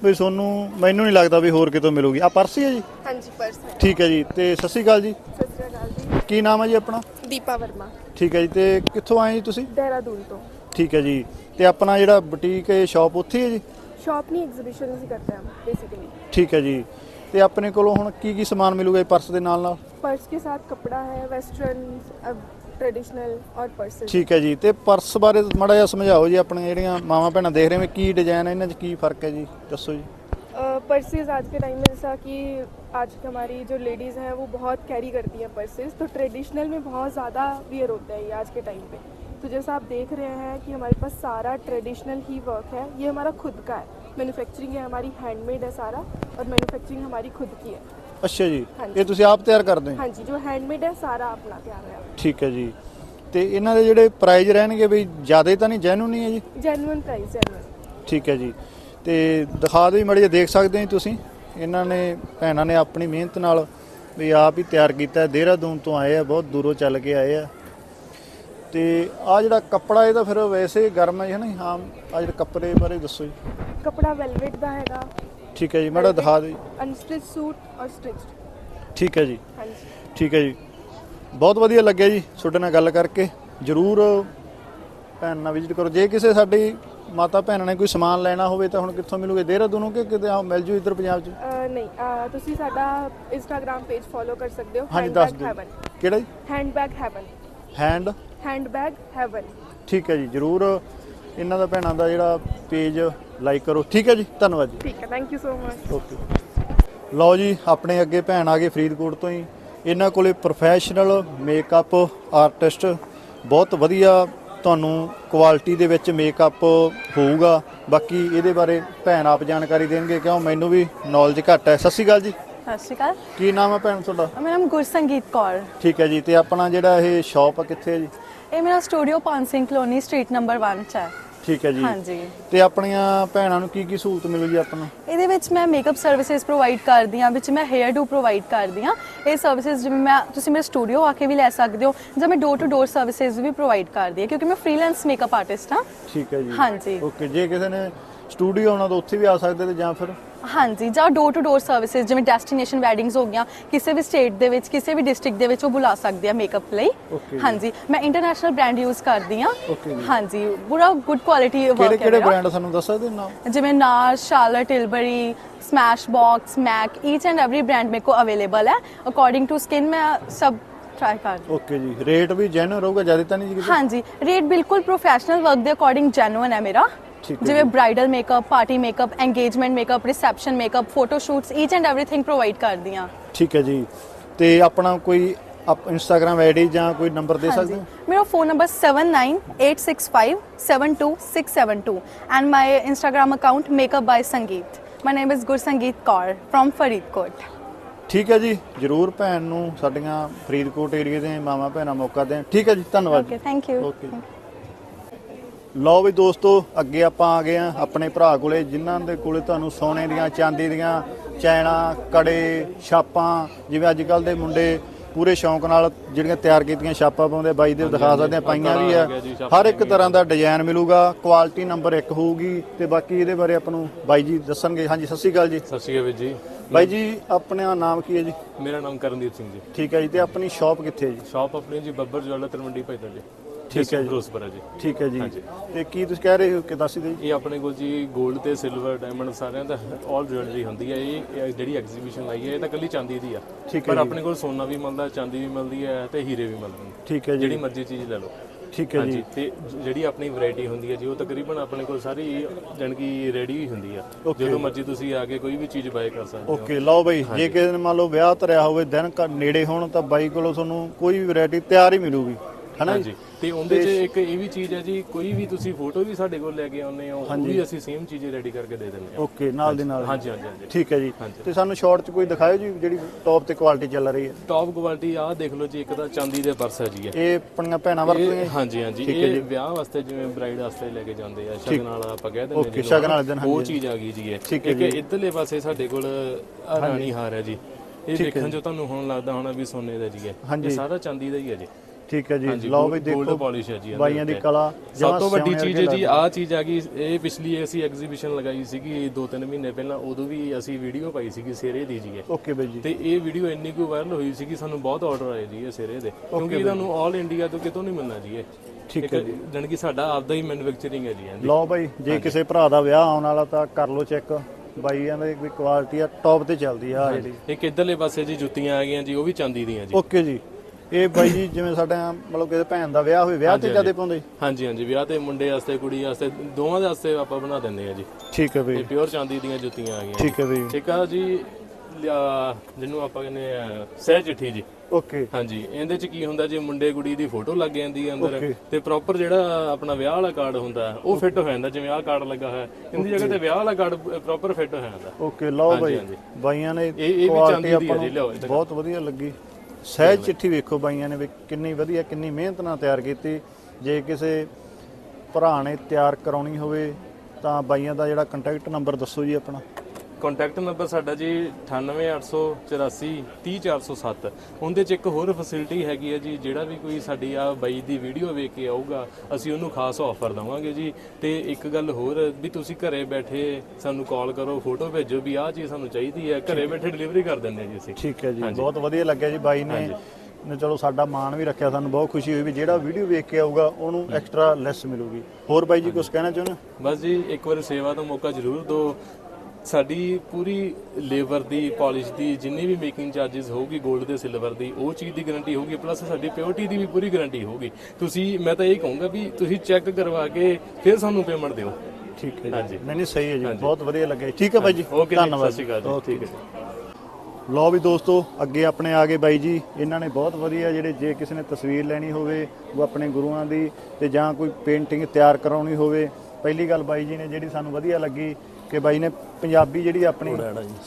ਵੀ ਤੁਹਾਨੂੰ ਮੈਨੂੰ ਨਹੀਂ ਲੱਗਦਾ ਵੀ ਹੋਰ ਕਿਤੋਂ ਮਿਲੂਗੀ ਆ ਪਰਸ ਹੀ ਹੈ ਜੀ ਹਾਂਜੀ पर्स है ਠੀਕ ਹੈ ਜੀ ਤੇ ਸਤਿ ਸ਼੍ਰੀ ਅਕਾਲ ਜੀ सत श्रीकाल जी ਕੀ ਨਾਮ ਹੈ ਜੀ ਆਪਣਾ दीपा वर्मा ਠੀਕ ਹੈ ਜੀ ਤੇ ਕਿੱਥੋਂ ਆਏ ਜੀ ਤੁਸੀਂ देहरादून तो ਠੀਕ ਹੈ ਜੀ ਤੇ ਆਪਣਾ ਜਿਹੜਾ ਬੁਟੀਕ ਹੈ ਸ਼ਾਪ ਉੱਥੇ ਹੀ ਹੈ ਜੀ शॉप नहीं एग्जीबिशन ही करते हैं हम बेसिकली ਠੀਕ ਹੈ ਜੀ ਤੇ ਆਪਣੇ ਕੋਲੋਂ ਹੁਣ ਕੀ ਕੀ ਸਮਾਨ ਮਿਲੂਗਾ ਇਹ ਪਰਸ ਦੇ ਨਾਲ ਨਾਲ पर्स के साथ कपड़ा है वेस्टर्न ट्रेडिशनल और पर्सेस ਠੀਕ ਹੈ ਜੀ ਤੇ ਪਰਸ ਬਾਰੇ ਮਾੜਾ ਜਿਹਾ ਸਮਝਾਓ ਜੀ ਆਪਣੇ ਜਿਹੜੀਆਂ ਮਾਵਾਂ ਭੈਣਾਂ ਦੇਖ ਰਹੇ ਨੇ ਕੀ ਡਿਜ਼ਾਈਨ ਹੈ ਇਹਨਾਂ 'ਚ ਕੀ ਫਰਕ ਹੈ ਜੀ ਦੱਸੋ ਜੀ पर्सेस आज के टाइम में जैसा कि आज की हमारी जो लेडीज़ हैं वो बहुत कैरी करती हैं पर्सेस तो ट्रेडिशनल में बहुत ज़्यादा वियर होता है ये आज के टाइम पे तो जैसा आप देख रहे हैं कि हमारे पास सारा ट्रेडिशनल ही वर्क है ये हमारा खुद का है मैन्युफैक्चरिंग है हमारी हैंडमेड है सारा और मैन्युफैक्चरिंग हमारी खुद की है ਅੱਛਾ ਜੀ ਇਹ ਤੁਸੀਂ ਆਪ ਤਿਆਰ ਕਰਦੇ ਹੋ? ਹਾਂਜੀ ਜੋ ਹੈਂਡਮੇਡ ਹੈ ਸਾਰਾ ਆਪਣਾ ਤਿਆਰ ਹੈ। ਠੀਕ ਹੈ ਜੀ। ਤੇ ਇਹਨਾਂ ਦੇ ਜਿਹੜੇ ਪ੍ਰਾਈਜ਼ ਰਹਿਣਗੇ ਬਈ ਜ਼ਿਆਦਾ ਤਾਂ ਨਹੀਂ ਜੈਨੂਨ ਹੀ ਹੈ ਜੀ? ਜੈਨੂਇਨ ਪ੍ਰਾਈਸ ਜੈਨੂਇਨ ਠੀਕ ਹੈ ਜੀ। ਤੇ ਦਿਖਾ ਦਿਓ ਮੜੀ ਦੇਖ ਸਕਦੇ ਹੋ ਤੁਸੀਂ? ਇਹਨਾਂ ਨੇ ਭੈਣਾਂ ਨੇ ਆਪਣੀ ਮਿਹਨਤ ਨਾਲ ਵੀ ਆਪ ਹੀ ਤਿਆਰ ਕੀਤਾ ਹੈ। ਦੇਹਰਾਦੂਨ ਤੋਂ ਆਏ ਆ ਬਹੁਤ ਦੂਰੋਂ ਚੱਲ ਕੇ ਆਏ ਆ। ਤੇ ਆ ਜਿਹੜਾ ਕੱਪੜਾ ਇਹਦਾ ਫਿਰ ਵੈਸੇ ਗਰਮ ਹੈ ਜੀ, ਹਾਂ ਆ ਜਿਹੜੇ ਕੱਪੜੇ ਬਾਰੇ ਦੱਸੋ ਜੀ। ਕੱਪੜਾ ਵੈਲਵੇਟ ਦਾ ਹੈਗਾ। ਠੀਕ ਹੈ ਜੀ ਮਾੜਾ ਦਿਖਾ ਦਿਓ ਜੀ। ਸੂਟ ਔਰ ਸਟਿਚਡ। ਠੀਕ ਹੈ ਜੀ। ਹਾਂਜੀ। ਠੀਕ ਹੈ ਜੀ। ਬਹੁਤ ਵਧੀਆ ਲੱਗਿਆ ਜੀ ਤੁਹਾਡੇ ਨਾਲ ਗੱਲ ਕਰਕੇ। ਜਰੂਰ ਭੈਣ ਨਾਲ ਵਿਜ਼ਿਟ ਕਰੋ। ਜੇ ਕਿਸੇ ਸਾਡੀ ਮਾਤਾ ਭੈਣ ਨੇ ਕੋਈ ਸਮਾਨ ਲੈਣਾ ਹੋਵੇ ਤਾਂ ਹੁਣ ਕਿੱਥੋਂ ਮਿਲੂਗੇ? ਦੇਹਰਾਦੂਨੋਂ ਕਿ ਕਿਤੇ ਆਹ ਮਿਲ ਜੂ ਇੱਧਰ ਪੰਜਾਬ 'ਚ? ਨਹੀਂ ਤੁਸੀਂ ਸਾਡਾ ਇੰਸਟਾਗ੍ਰam ਪੇਜ ਫੋਲੋ ਕਰ ਸਕਦੇ ਹੋ। ਹਾਂਜੀ ਦੱਸ ਹੈਵਨ ਕਿਹੜਾ ਜੀ? Handbag Haven hand handbag Haven ਠੀਕ ਹੈ ਜੀ ਜਰੂਰ ਇਹਨਾਂ ਦਾ ਭੈਣਾਂ ਦਾ ਜਿਹੜਾ ਪੇਜ ਲਾਈਕ ਕਰੋ। ਠੀਕ ਹੈ ਜੀ ਧੰਨਵਾਦ ਜੀ। ਠੀਕ ਹੈ thank you so much okay ਲਓ ਜੀ ਆਪਣੇ ਅੱਗੇ ਭੈਣ ਆ ਗਏ ਫਰੀਦਕੋਟ ਤੋਂ ਹੀ। ਇਹਨਾਂ ਕੋਲੇ ਪ੍ਰੋਫੈਸ਼ਨਲ ਮੇਕਅਪ ਆਰਟਿਸਟ ਬਹੁਤ ਵਧੀਆ ਤੁਹਾਨੂੰ ਕੁਆਲਿਟੀ ਦੇ ਵਿੱਚ ਮੇਕਅਪ ਹੋਊਗਾ। ਬਾਕੀ ਇਹਦੇ ਬਾਰੇ ਭੈਣ ਆਪ ਜਾਣਕਾਰੀ ਦੇਣਗੇ ਕਿਉਂ ਮੈਨੂੰ ਵੀ ਨੌਲੇਜ ਘੱਟ ਹੈ। ਸਤਿ ਸ਼੍ਰੀ ਅਕਾਲ ਜੀ। ਸਤਿ ਸ਼੍ਰੀ ਅਕਾਲ। ਕੀ ਨਾਮ ਹੈ ਭੈਣ ਤੁਹਾਡਾ? ਮੇਰਾ ਨਾਮ ਗੁਰਸੰਗੀਤ ਕੌਰ। ਠੀਕ ਹੈ ਜੀ ਤੇ ਆਪਣਾ ਜਿਹੜਾ ਇਹ ਸ਼ਾਪ ਕਿੱਥੇ ਹੈ ਜੀ? ਇਹ ਮੇਰਾ studio Paan Singh colony street number 1 ਚ ਹੈ। ਠੀਕ ਹੈ ਜੀ। ਹਾਂਜੀ। ਤੇ ਆਪਣੀਆਂ ਭੈਣਾਂ ਨੂੰ ਕੀ ਕੀ ਸਹੂਲਤ ਮਿਲੂਗੀ ਆਪਾਂ ਨੂੰ ਇਹਦੇ ਵਿੱਚ ਮੈਂ ਮੇਕਅਪ ਸਰਵਿਸਿਜ਼ ਪ੍ਰੋਵਾਈਡ ਕਰਦੀ ਹਾਂ ਵਿੱਚ ਮੈਂ ਹੇਅਰ ਡੂ ਪ੍ਰੋਵਾਈਡ ਕਰਦੀ ਹਾਂ। ਇਹ ਸਰਵਿਸਿਜ਼ ਜਿਵੇਂ ਮੈਂ ਤੁਸੀਂ ਮੇਰੇ ਸਟੂਡੀਓ ਆ ਕੇ ਵੀ ਲੈ ਸਕਦੇ ਹੋ ਜਾਂ ਮੈਂ ਡੋਰ ਟੂ ਡੋਰ ਸਰਵਿਸਿਜ਼ ਵੀ ਪ੍ਰੋਵਾਈਡ ਕਰਦੀ ਹਾਂ ਕਿਉਂਕਿ ਮੈਂ ਫ੍ਰੀਲਾਂਸ ਮੇਕਅਪ ਆਰਟਿਸਟ ਹਾਂ। ਠੀਕ ਹੈ ਜੀ। ਹਾਂਜੀ। ਓਕੇ ਜੇ ਕਿਸੇ ਨੇ ਸਟੂਡੀਓ ਆਉਣਾ ਤਾਂ ਉੱਥੇ ਵੀ ਆ ਸਕਦੇ ਤੇ ਜਾਂ ਫਿਰ ਹਾਂਜੀ ਜਾਂ ਡੋਰ ਟੂ ਡੋਰ ਸਰਵਿਸਿਜ਼ ਜਿਵੇਂ ਡੈਸਟੀਨੇਸ਼ਨ ਵੈਡਿੰਗਸ ਹੋ ਗਈਆਂ ਕਿਸੇ ਵੀ ਸਟੇਟ ਦੇ ਵਿੱਚ ਕਿਸੇ ਵੀ ਡਿਸਟ੍ਰਿਕਟ ਦੇ ਵਿੱਚ ਉਹ ਬੁਲਾ ਸਕਦੇ ਆ ਮੇਕਅਪ ਲਈ Okay ਜੀ। ਹਾਂਜੀ ਮੈਂ ਇੰਟਰਨੈਸ਼ਨਲ ਬ੍ਰਾਂਡ ਯੂਜ਼ ਕਰਦੀ ਹਾਂ Okay ਜੀ। ਹਾਂਜੀ ਪੂਰਾ ਗੁੱਡ ਕੁਆਲਿਟੀ ਵਰਕ ਕਿਹੜੇ ਹੈ ਕਿਹੜੇ ਮੇਰਾ। ਬ੍ਰਾਂਡ ਸਾਨੂੰ ਦੱਸ ਸਕਦੇ ਹੋ ਨਾਮ ਜਿਵੇਂ NARS Charlotte Tilbury Smashbox MAC each and every brand ਮੇਰੇ ਕੋ ਅਵੇਲੇਬਲ ਹੈ ਅਕੋਰਡਿੰਗ ਟੂ ਸਕਿਨ ਮੈਂ ਸਭ ਟਰਾਈ ਕਰਦੀ ਓਕੇ ਜੀ ਰੇਟ ਵੀ ਜੈਨੂਨ ਰਹੂਗਾ ਜ਼ਿਆਦਾ ਤਾਂ ਨਹੀਂ ਜੀ ਕਿਤੇ? ਹਾਂਜੀ ਰੇਟ ਬਿਲਕੁਲ ਪ੍ਰੋਫੈਸ਼ਨਲ ਵਰਕ ਦੇ ਅਕੋਰਡਿੰਗ ਜੈਨੂਇਨ ਹੈ ਮੇਰਾ ਹੈ ਜਿਵੇਂ। Bridal makeup party makeup engagement makeup reception makeup photo shoots each and everything provide ਕਰਦੀ ਹਾਂ ਠੀਕ ਹੈ ਜੀ। ਤੇ ਆਪਣਾ ਕੋਈ ਆਪ ਇੰਸਟਾਗ੍ਰam ਆਈਡੀ ਜਾਂ ਕੋਈ ਨੰਬਰ ਦੇ ਸਕਦੇ ਹੋ? ਮੇਰਾ phone number 7986572672 and my Instagram account makeup by Sangeet my name is Gursangeet Kaur from Faridkot ਠੀਕ ਹੈ ਜੀ। ਜਰੂਰ ਭੈਣ ਨੂੰ ਸਾਡੀਆਂ ਫਰੀਦਕੋਟ ਏਰੀਏ ਦੇ ਮਾਮਾ ਭੈਣਾਂ ਮੌਕਾ ਦੇਣ। ਠੀਕ ਹੈ ਜੀ ਧੰਨਵਾਦ ਓਕੇ ਥੈਂਕ ਯੂ ਓਕੇ ਲਓ ਵੀ ਦੋਸਤੋ ਅੱਗੇ ਆਪਾਂ ਆ ਗਏ ਆ ਆਪਣੇ ਭਰਾ ਕੋਲੇ ਜਿਨ੍ਹਾਂ ਦੇ ਕੋਲੇ ਤੁਹਾਨੂੰ ਸੋਨੇ ਦੀਆਂ ਚਾਂਦੀ ਦੀਆਂ ਚੈਨਾ ਕੜੇ ਛਾਪਾਂ ਜਿਵੇਂ ਅੱਜ ਕੱਲ ਦੇ ਮੁੰਡੇ ਪੂਰੇ ਸ਼ੌਂਕ ਨਾਲ ਜਿਹੜੀਆਂ ਤਿਆਰ ਕੀਤੀਆਂ ਛਾਪਾਂ ਪਾਉਂਦੇ ਬਾਈ ਦੇ ਦਿਖਾ ਸਕਦੇ ਆ ਪਾਈਆਂ ਵੀ ਆ। ਹਰ ਇੱਕ ਤਰ੍ਹਾਂ ਦਾ ਡਿਜ਼ਾਈਨ ਮਿਲੂਗਾ ਕੁਆਲਿਟੀ ਨੰਬਰ 1 ਹੋਊਗੀ ਤੇ ਬਾਕੀ ਇਹਦੇ ਬਾਰੇ ਆਪਾਂ ਨੂੰ ਬਾਈ ਜੀ ਦੱਸਣਗੇ। ਹਾਂਜੀ ਸਤਿ ਸ਼੍ਰੀ ਅਕਾਲ ਜੀ। ਸਤਿ ਸ਼੍ਰੀ ਅਕਾਲ ਜੀ। ਬਾਈ ਜੀ ਆਪਣਾ ਨਾਮ ਕੀ ਹੈ ਜੀ? ਮੇਰਾ ਨਾਮ ਕਰਨਦੀਪ ਸਿੰਘ ਜੀ। ਠੀਕ ਹੈ ਜੀ ਤੇ ਆਪਣੀ ਸ਼ਾਪ ਕਿੱਥੇ ਹੈ ਜੀ? ਸ਼ਾਪ ਆਪਣੀ ਜੀ ਬੱਬਰ ਜਵਾਲਾ ਤਰਮੰਡੀ ਭਾਈਦਾ ਜੀ। ਠੀਕ ਹੈ ਜੀ। ਫਿਰੋਜ਼ਪੁਰ ਹੈ ਜੀ। ਠੀਕ ਹੈ ਜੀ। ਹਾਂਜੀ। ਤੇ ਕੀ ਤੁਸੀਂ ਕਹਿ ਰਹੇ ਹੋ ਕਿ ਦੱਸ ਦਿਓ ਜੀ? ਇਹ ਆਪਣੇ ਕੋਲ ਜੀ 골ਡ ਤੇ ਸਿਲਵਰ ਡਾਇਮੰਡ ਸਾਰਿਆਂ ਦਾ ਆਲ ਜੁਐਲਰੀ ਹੁੰਦੀ ਹੈ। ਇਹ ਇਹ ਜਿਹੜੀ ਐਗਜ਼ੀਬਿਸ਼ਨ ਲਾਈ ਹੈ ਇਹ ਤਾਂ ਕੱਲੀ ਚਾਂਦੀ ਦੀ ਆ। ਠੀਕ ਹੈ ਪਰ ਜੀ। ਆਪਣੇ ਕੋਲ ਸੋਨਾ ਵੀ ਮਿਲਦਾ ਚਾਂਦੀ ਵੀ ਮਿਲਦੀ ਹੈ ਤੇ ਹੀਰੇ ਵੀ ਮਿਲਦੇ ਨੇ। ਠੀਕ ਹੈ ਜੀ। ਜਿਹੜੀ ਮਰਜ਼ੀ ਚੀਜ਼ ਲੈ ਲਓ। ਠੀਕ ਹੈ ਜੀ। ਹਾਂਜੀ ਤੇ ਜਿਹੜੀ ਆਪਣੀ ਵੈਰਾਈਟੀ ਹੁੰਦੀ ਹੈ ਜੀ ਉਹ ਤਕਰੀਬਨ ਆਪਣੇ ਕੋਲ ਸਾਰੀ ਜਾਣੀ ਕਿ ਰੈਡੀ ਹੀ ਹੁੰਦੀ ਆ। Okay। ਜਦੋਂ ਮਰਜ਼ੀ ਤੁਸੀਂ ਆ ਕੇ ਕੋਈ ਵੀ ਚੀਜ਼ ਬਾਏ ਕਰ ਸਕਦੇ ਹੋ। ਓਕੇ ਲਓ ਬਈ ਜੇ ਕਿਸੇ ਨੇ ਮੰਨ ਲਓ ਵਿਆਹ ਧਰਿਆ ਹੋਵੇ ਦਿਨ ਘ- ਨੇੜੇ ਹੋਣ ਤਾਂ ਬਾਈ ਕੋਲੋਂ ਤੁਹਾਨੂੰ ਕੋਈ ਵੀ ਵੈਰਾਈਟੀ ਤਿਆਰ ਹੀ ਮਿਲੂਗੀ। ਹਨਾ ਜੀ? ਤੇ ਉਹਦੇ 'ਚ ਇੱਕ ਇਹ ਵੀ ਚੀਜ਼ ਹੈ ਜੀ ਕੋਈ ਵੀ ਤੁਸੀਂ ਫੋਟੋ ਵੀ ਸਾਡੇ ਕੋਲ ਲੈ ਕੇ ਆਉਂਦੇ ਹੋ ਉਹ ਵੀ ਅਸੀਂ ਸੇਮ ਚੀਜ਼ ਰੈਡੀ ਕਰਕੇ ਦੇ ਦਿੰਦੇ ਹਾਂ। ਓਕੇ ਨਾਲ ਦੀ ਨਾਲ। ਹਾਂਜੀ ਹਾਂਜੀ ਹਾਂਜੀ। ਠੀਕ ਹੈ ਜੀ। ਤੇ ਸਾਨੂੰ ਸ਼ਾਰਟ 'ਚ ਕੋਈ ਦਿਖਾਇਓ ਜੀ ਜਿਹੜੀ ਟੌਪ ਤੇ ਕੁਆਲਿਟੀ ਚੱਲ ਰਹੀ ਹੈ? ਟੌਪ ਕੁਆਲਿਟੀ ਆਹ ਦੇਖ ਲਓ ਜੀ ਇੱਕ ਤਾਂ ਚਾਂਦੀ ਦੇ ਪਰਸ ਹੈ ਜੀ ਇਹ। ਆਪਣੀਆਂ ਭੈਣਾਂ ਵਰਤਦੀਆਂ ਹਾਂਜੀ ਹਾਂਜੀ। ਇਹ ਵਿਆਹ ਵਾਸਤੇ ਜਿਵੇਂ ਬ੍ਰਾਈਡ ਵਾਸਤੇ ਲੈ ਕੇ ਜਾਂਦੇ ਆ ਸ਼ਗਨ ਵਾਲਾ ਆਪਾਂ ਕਹਿ ਦਿੰਦੇ ਜਿਹਨੂੰ, ਸ਼ਗਨ ਵਾਲੇ ਦਿਨ, ਉਹ। ਚੀਜ਼ ਆ ਗਈ ਜੀ ਇਹ। ਠੀਕ ਹੈ ਇੱਕ ਇੱਧਰਲੇ ਪਾਸੇ ਸਾਡੇ ਕੋਲ ਰਾਣੀ ਹਾਰ ਹੈ ਜੀ। ਇਹ ਦੇਖਣ ਜੋ। ਤੁਹਾਨੂੰ ਹੁਣ ਲੱਗਦਾ ਹੋਣਾ ਵੀ ਸੋਨੇ ਦਾ ਜੀ ਹਾਂਜੀ। ਇਹ ਸਾਰਾ ਚਾਂਦੀ ਦਾ ਹੀ ਹੈ ਜੀ। ਠੀਕ ਹੈ ਜੀ। ਲਓ gold ਦੇਖੋ polish ਹੈ ਜੀ ਬਾਈਆਂ ਦੀ। ਕਲਾ ਸਭ ਤੋਂ ਵੱਡੀ ਚੀਜ਼ ਹੈ ਜੀ ਆਹ ਚੀਜ਼ ਆ ਗਈ ਇਹ ਪਿਛਲੀ ਅਸੀਂ ਐਗਜ਼ੀਬਿਸ਼ਨ ਲਗਾਈ ਸੀਗੀ 2-3 ਮਹੀਨੇ ਪਹਿਲਾਂ ਉਦੋਂ ਵੀ ਅਸੀਂ ਵੀਡੀਓ ਪਾਈ ਸੀਗੀ ਸਿਰੇ ਦੀ ਜੀ ਓਕੇ ਬਾਈ ਜੀ। ਤੇ ਇਹ ਵੀਡੀਓ ਇੰਨੀ ਕੁ ਵਾਇਰਲ ਹੋਈ ਸੀ ਕਿ ਸਾਨੂੰ ਬਹੁਤ ਆਰਡਰ ਆਏ ਜੀ ਇਹ ਸਿਰੇ ਦੇ। ਕਿਉਂਕਿ ਇਹਨਾਂ ਨੂੰ 올 ਇੰਡੀਆ ਤੋਂ ਕਿਤੋਂ ਨਹੀਂ ਮਿਲਣਾ ਜੀ ਇਹ। ਠੀਕ ਹੈ ਜੀ। ਕਿ ਸਾਡਾ ਆਪਦਾ ਹੀ ਮੈਨੂਫੈਕਚਰਿੰਗ ਹੈ ਜੀ ਲਓ ਬਾਈ ਜੇ ਕਿਸੇ ਭਰਾ ਦਾ ਵਿਆਹ ਆਉਣ ਵਾਲਾ ਤਾਂ ਕਰ ਲਓ ਚੈੱਕ ਬਾਈਆਂ ਦੀ ਵੀ ਕੁਆਲਿਟੀ ਆ ਟੌਪ ਤੇ ਚੱਲਦੀ ਆ ਜਿਹੜੀ। ਇੱਕ ਇਧਰਲੇ ਪਾਸੇ ਜੀ ਜੁੱਤੀਆਂ ਆ ਗਈਆਂ ਜੀ ਉਹ ਵੀ ਚਾਂਦੀ ਦੀਆਂ ਜੀ। ਓਕੇ ਜੀ। ਇਹ ਬਾਈ ਜੀ ਜਿਵੇਂ ਸਾਡਾ ਮਤਲਬ ਕਿਸੇ ਭੈਣ ਦਾ ਵਿਆਹ ਹੋਵੇ ਵਿਆਹ ਤੇ ਜਿਆਦੇ ਪਾਉਂਦੇ ਹਾਂਜੀ ਹਾਂਜੀ। ਵਿਆਹ ਤੇ ਮੁੰਡੇ ਵਾਸਤੇ ਕੁੜੀ ਵਾਸਤੇ ਦੋਵਾਂ ਦੇ ਵਾਸਤੇ ਆਪਾਂ ਬਣਾ ਦਿੰਦੇ ਆ ਜੀ। ਠੀਕ ਹੈ ਬਈ। ਪਿਓਰ ਚਾਂਦੀ ਦੀਆਂ ਜੁੱਤੀਆਂ ਆ ਗਈਆਂ ਠੀਕ ਹੈ ਬਈ। ਇੱਕ ਆ ਜੀ ਜਿਹਨੂੰ ਆਪਾਂ ਕਹਿੰਦੇ ਆ ਸਹਿ ਚਿੱਠੀ ਜੀ। ਓਕੇ। ਹਾਂਜੀ ਇਹਦੇ ਚ ਕੀ ਹੁੰਦਾ ਜੀ ਮੁੰਡੇ ਕੁੜੀ ਦੀ ਫੋਟੋ ਲੱਗ ਜਾਂਦੀ ਹੈ ਅੰਦਰ. ਤੇ ਪ੍ਰੋਪਰ ਜਿਹੜਾ ਆਪਣਾ ਵਿਆਹ ਵਾਲਾ ਕਾਰਡ ਹੁੰਦਾ ਉਹ ਫਿੱਟ ਹੋ ਜਾਂਦਾ ਜਿਵੇਂ ਆਹ ਕਾਰਡ ਲੱਗਾ ਹੋਇਆ। ਇਹਦੀ ਜਗ੍ਹਾ ਤੇ ਵਿਆਹ ਵਾਲਾ ਕਾਰਡ ਪ੍ਰੋਪਰ ਫਿੱਟ ਹੋ ਜਾਂਦਾ। ਓਕੇ ਲਓ ਬਾਈ। ਬਾਈਆਂ ਨੇ ਇਹ ਵੀ ਚਾਂਦੀ ਦੀ ਹੈ ਜੀ, ਲਿਆਓ। ਬਹੁਤ ਵਧੀਆ ਲੱਗੀ। ਸਹਿਜ ਚਿੱਠੀ ਵੇਖੋ ਬਾਈਆਂ ਨੇ ਵੀ ਕਿੰਨੀ ਵਧੀਆ, ਕਿੰਨੀ ਮਿਹਨਤ ਨਾਲ ਤਿਆਰ ਕੀਤੀ। ਜੇ ਕਿਸੇ ਭਰਾ ਨੇ ਤਿਆਰ ਕਰਾਉਣੀ ਹੋਵੇ ਤਾਂ ਬਾਈਆਂ ਦਾ ਜਿਹੜਾ ਕੰਟੈਕਟ ਨੰਬਰ ਦੱਸੋ ਜੀ ਆਪਣਾ। ਕੰਟੈਕਟ ਨੰਬਰ ਸਾਡਾ ਜੀ 98884 30407 ਉਹਦੇ ਚ ਇੱਕ ਹੋਰ ਫੈਸਿਲਿਟੀ ਹੈਗੀ ਹੈ ਜੀ ਜਿਹੜਾ ਵੀ ਕੋਈ ਸਾਡੀ ਆ ਬਾਈ ਦੀ ਵੀਡੀਓ ਵੇਖ ਕੇ ਆਊਗਾ ਅਸੀਂ ਉਹਨੂੰ ਖਾਸ ਆਫਰ ਦਵਾਂਗੇ ਜੀ। ਤੇ ਇੱਕ ਗੱਲ ਹੋਰ ਵੀ ਤੁਸੀਂ ਘਰੇ ਬੈਠੇ ਸਾਨੂੰ ਕਾਲ ਕਰੋ ਫੋਟੋ ਭੇਜੋ ਵੀ ਆਹ ਚੀਜ਼ ਸਾਨੂੰ ਚਾਹੀਦੀ ਹੈ ਘਰੇ ਬੈਠੇ ਡਿਲੀਵਰੀ ਕਰ ਦਿੰਦੇ ਜੀ ਅਸੀਂ। ਠੀਕ ਹੈ ਜੀ ਬਹੁਤ ਵਧੀਆ ਲੱਗਿਆ ਜੀ ਬਾਈ ਨੇ। ਨੇ ਚਲੋ ਸਾਡਾ ਮਾਣ ਵੀ ਰੱਖਿਆ ਸਾਨੂੰ ਬਹੁਤ ਖੁਸ਼ੀ ਹੋਈ ਵੀ ਜਿਹੜਾ ਵੀਡੀਓ ਵੇਖ ਕੇ ਆਊਗਾ ਉਹਨੂੰ ਐਕਸਟਰਾ ਲੈਸ ਮਿਲੂਗੀ। ਹੋਰ ਬਾਈ ਜੀ ਕੁਝ ਕਹਿਣਾ ਚਾਹੁੰਦੇ ਹੋ? ਬਸ ਜੀ ਇੱਕ ਵਾਰ ਸੇਵਾ ਦਾ ਮੌਕਾ ਜ਼ਰੂਰ ਦਿਓ। ਸਾਡੀ ਪੂਰੀ ਲੇਬਰ ਦੀ ਪਾਲਿਸ਼ ਦੀ ਜਿੰਨੀ ਵੀ ਮੇਕਿੰਗ ਚਾਰजेस ਹੋਊਗੀ 골ਡ ਦੇ ਸਿਲਵਰ ਦੀ ਉਹ ਚੀਜ਼ ਦੀ ਗਾਰੰਟੀ ਹੋਊਗੀ ਪਲੱਸ ਸਾਡੀ ਪਿਓਰਟੀ ਦੀ ਵੀ ਪੂਰੀ ਗਾਰੰਟੀ ਹੋਊਗੀ। ਤੁਸੀਂ ਮੈਂ ਤਾਂ ਇਹ ਕਹੂੰਗਾ ਵੀ ਤੁਸੀਂ ਚੈੱਕ ਕਰਵਾ ਕੇ ਫਿਰ ਸਾਨੂੰ ਪੇਮੈਂਟ ਦਿਓ। ਠੀਕ ਹੈ ਹਾਂਜੀ। ਨਹੀਂ ਨਹੀਂ ਸਹੀ ਹੈ ਜੀ। ਬਹੁਤ ਵਧੀਆ ਲੱਗਿਆ ਠੀਕ ਹੈ ਬਾਈ ਜੀ। ਧੰਨਵਾਦ ਸਤਿ ਸ਼੍ਰੀ ਅਕਾਲ ਜੀ। ਠੀਕ ਹੈ ਲੋ ਵੀ ਦੋਸਤੋ ਅੱਗੇ ਆਪਣੇ ਆ ਗਏ ਬਾਈ ਜੀ। ਇਹਨਾਂ ਨੇ ਬਹੁਤ ਵਧੀਆ ਜਿਹੜੇ ਜੇ ਕਿਸੇ ਨੇ ਤਸਵੀਰ ਲੈਣੀ ਹੋਵੇ ਉਹ ਆਪਣੇ ਗੁਰੂਆਂ ਦੀ ਤੇ ਜਾਂ ਕੋਈ ਪੇਂਟਿੰਗ ਤਿਆਰ ਕਰਾਉਣੀ ਹੋਵੇ। ਪਹਿਲੀ ਗੱਲ ਬਾਈ ਜੀ ਨੇ ਜਿਹੜੀ ਸਾਨੂੰ ਵਧੀਆ ਲੱਗੀ ਕਿ ਬਾਈ ਨੇ ਪੰਜਾਬੀ ਜਿਹੜੀ ਆਪਣੀ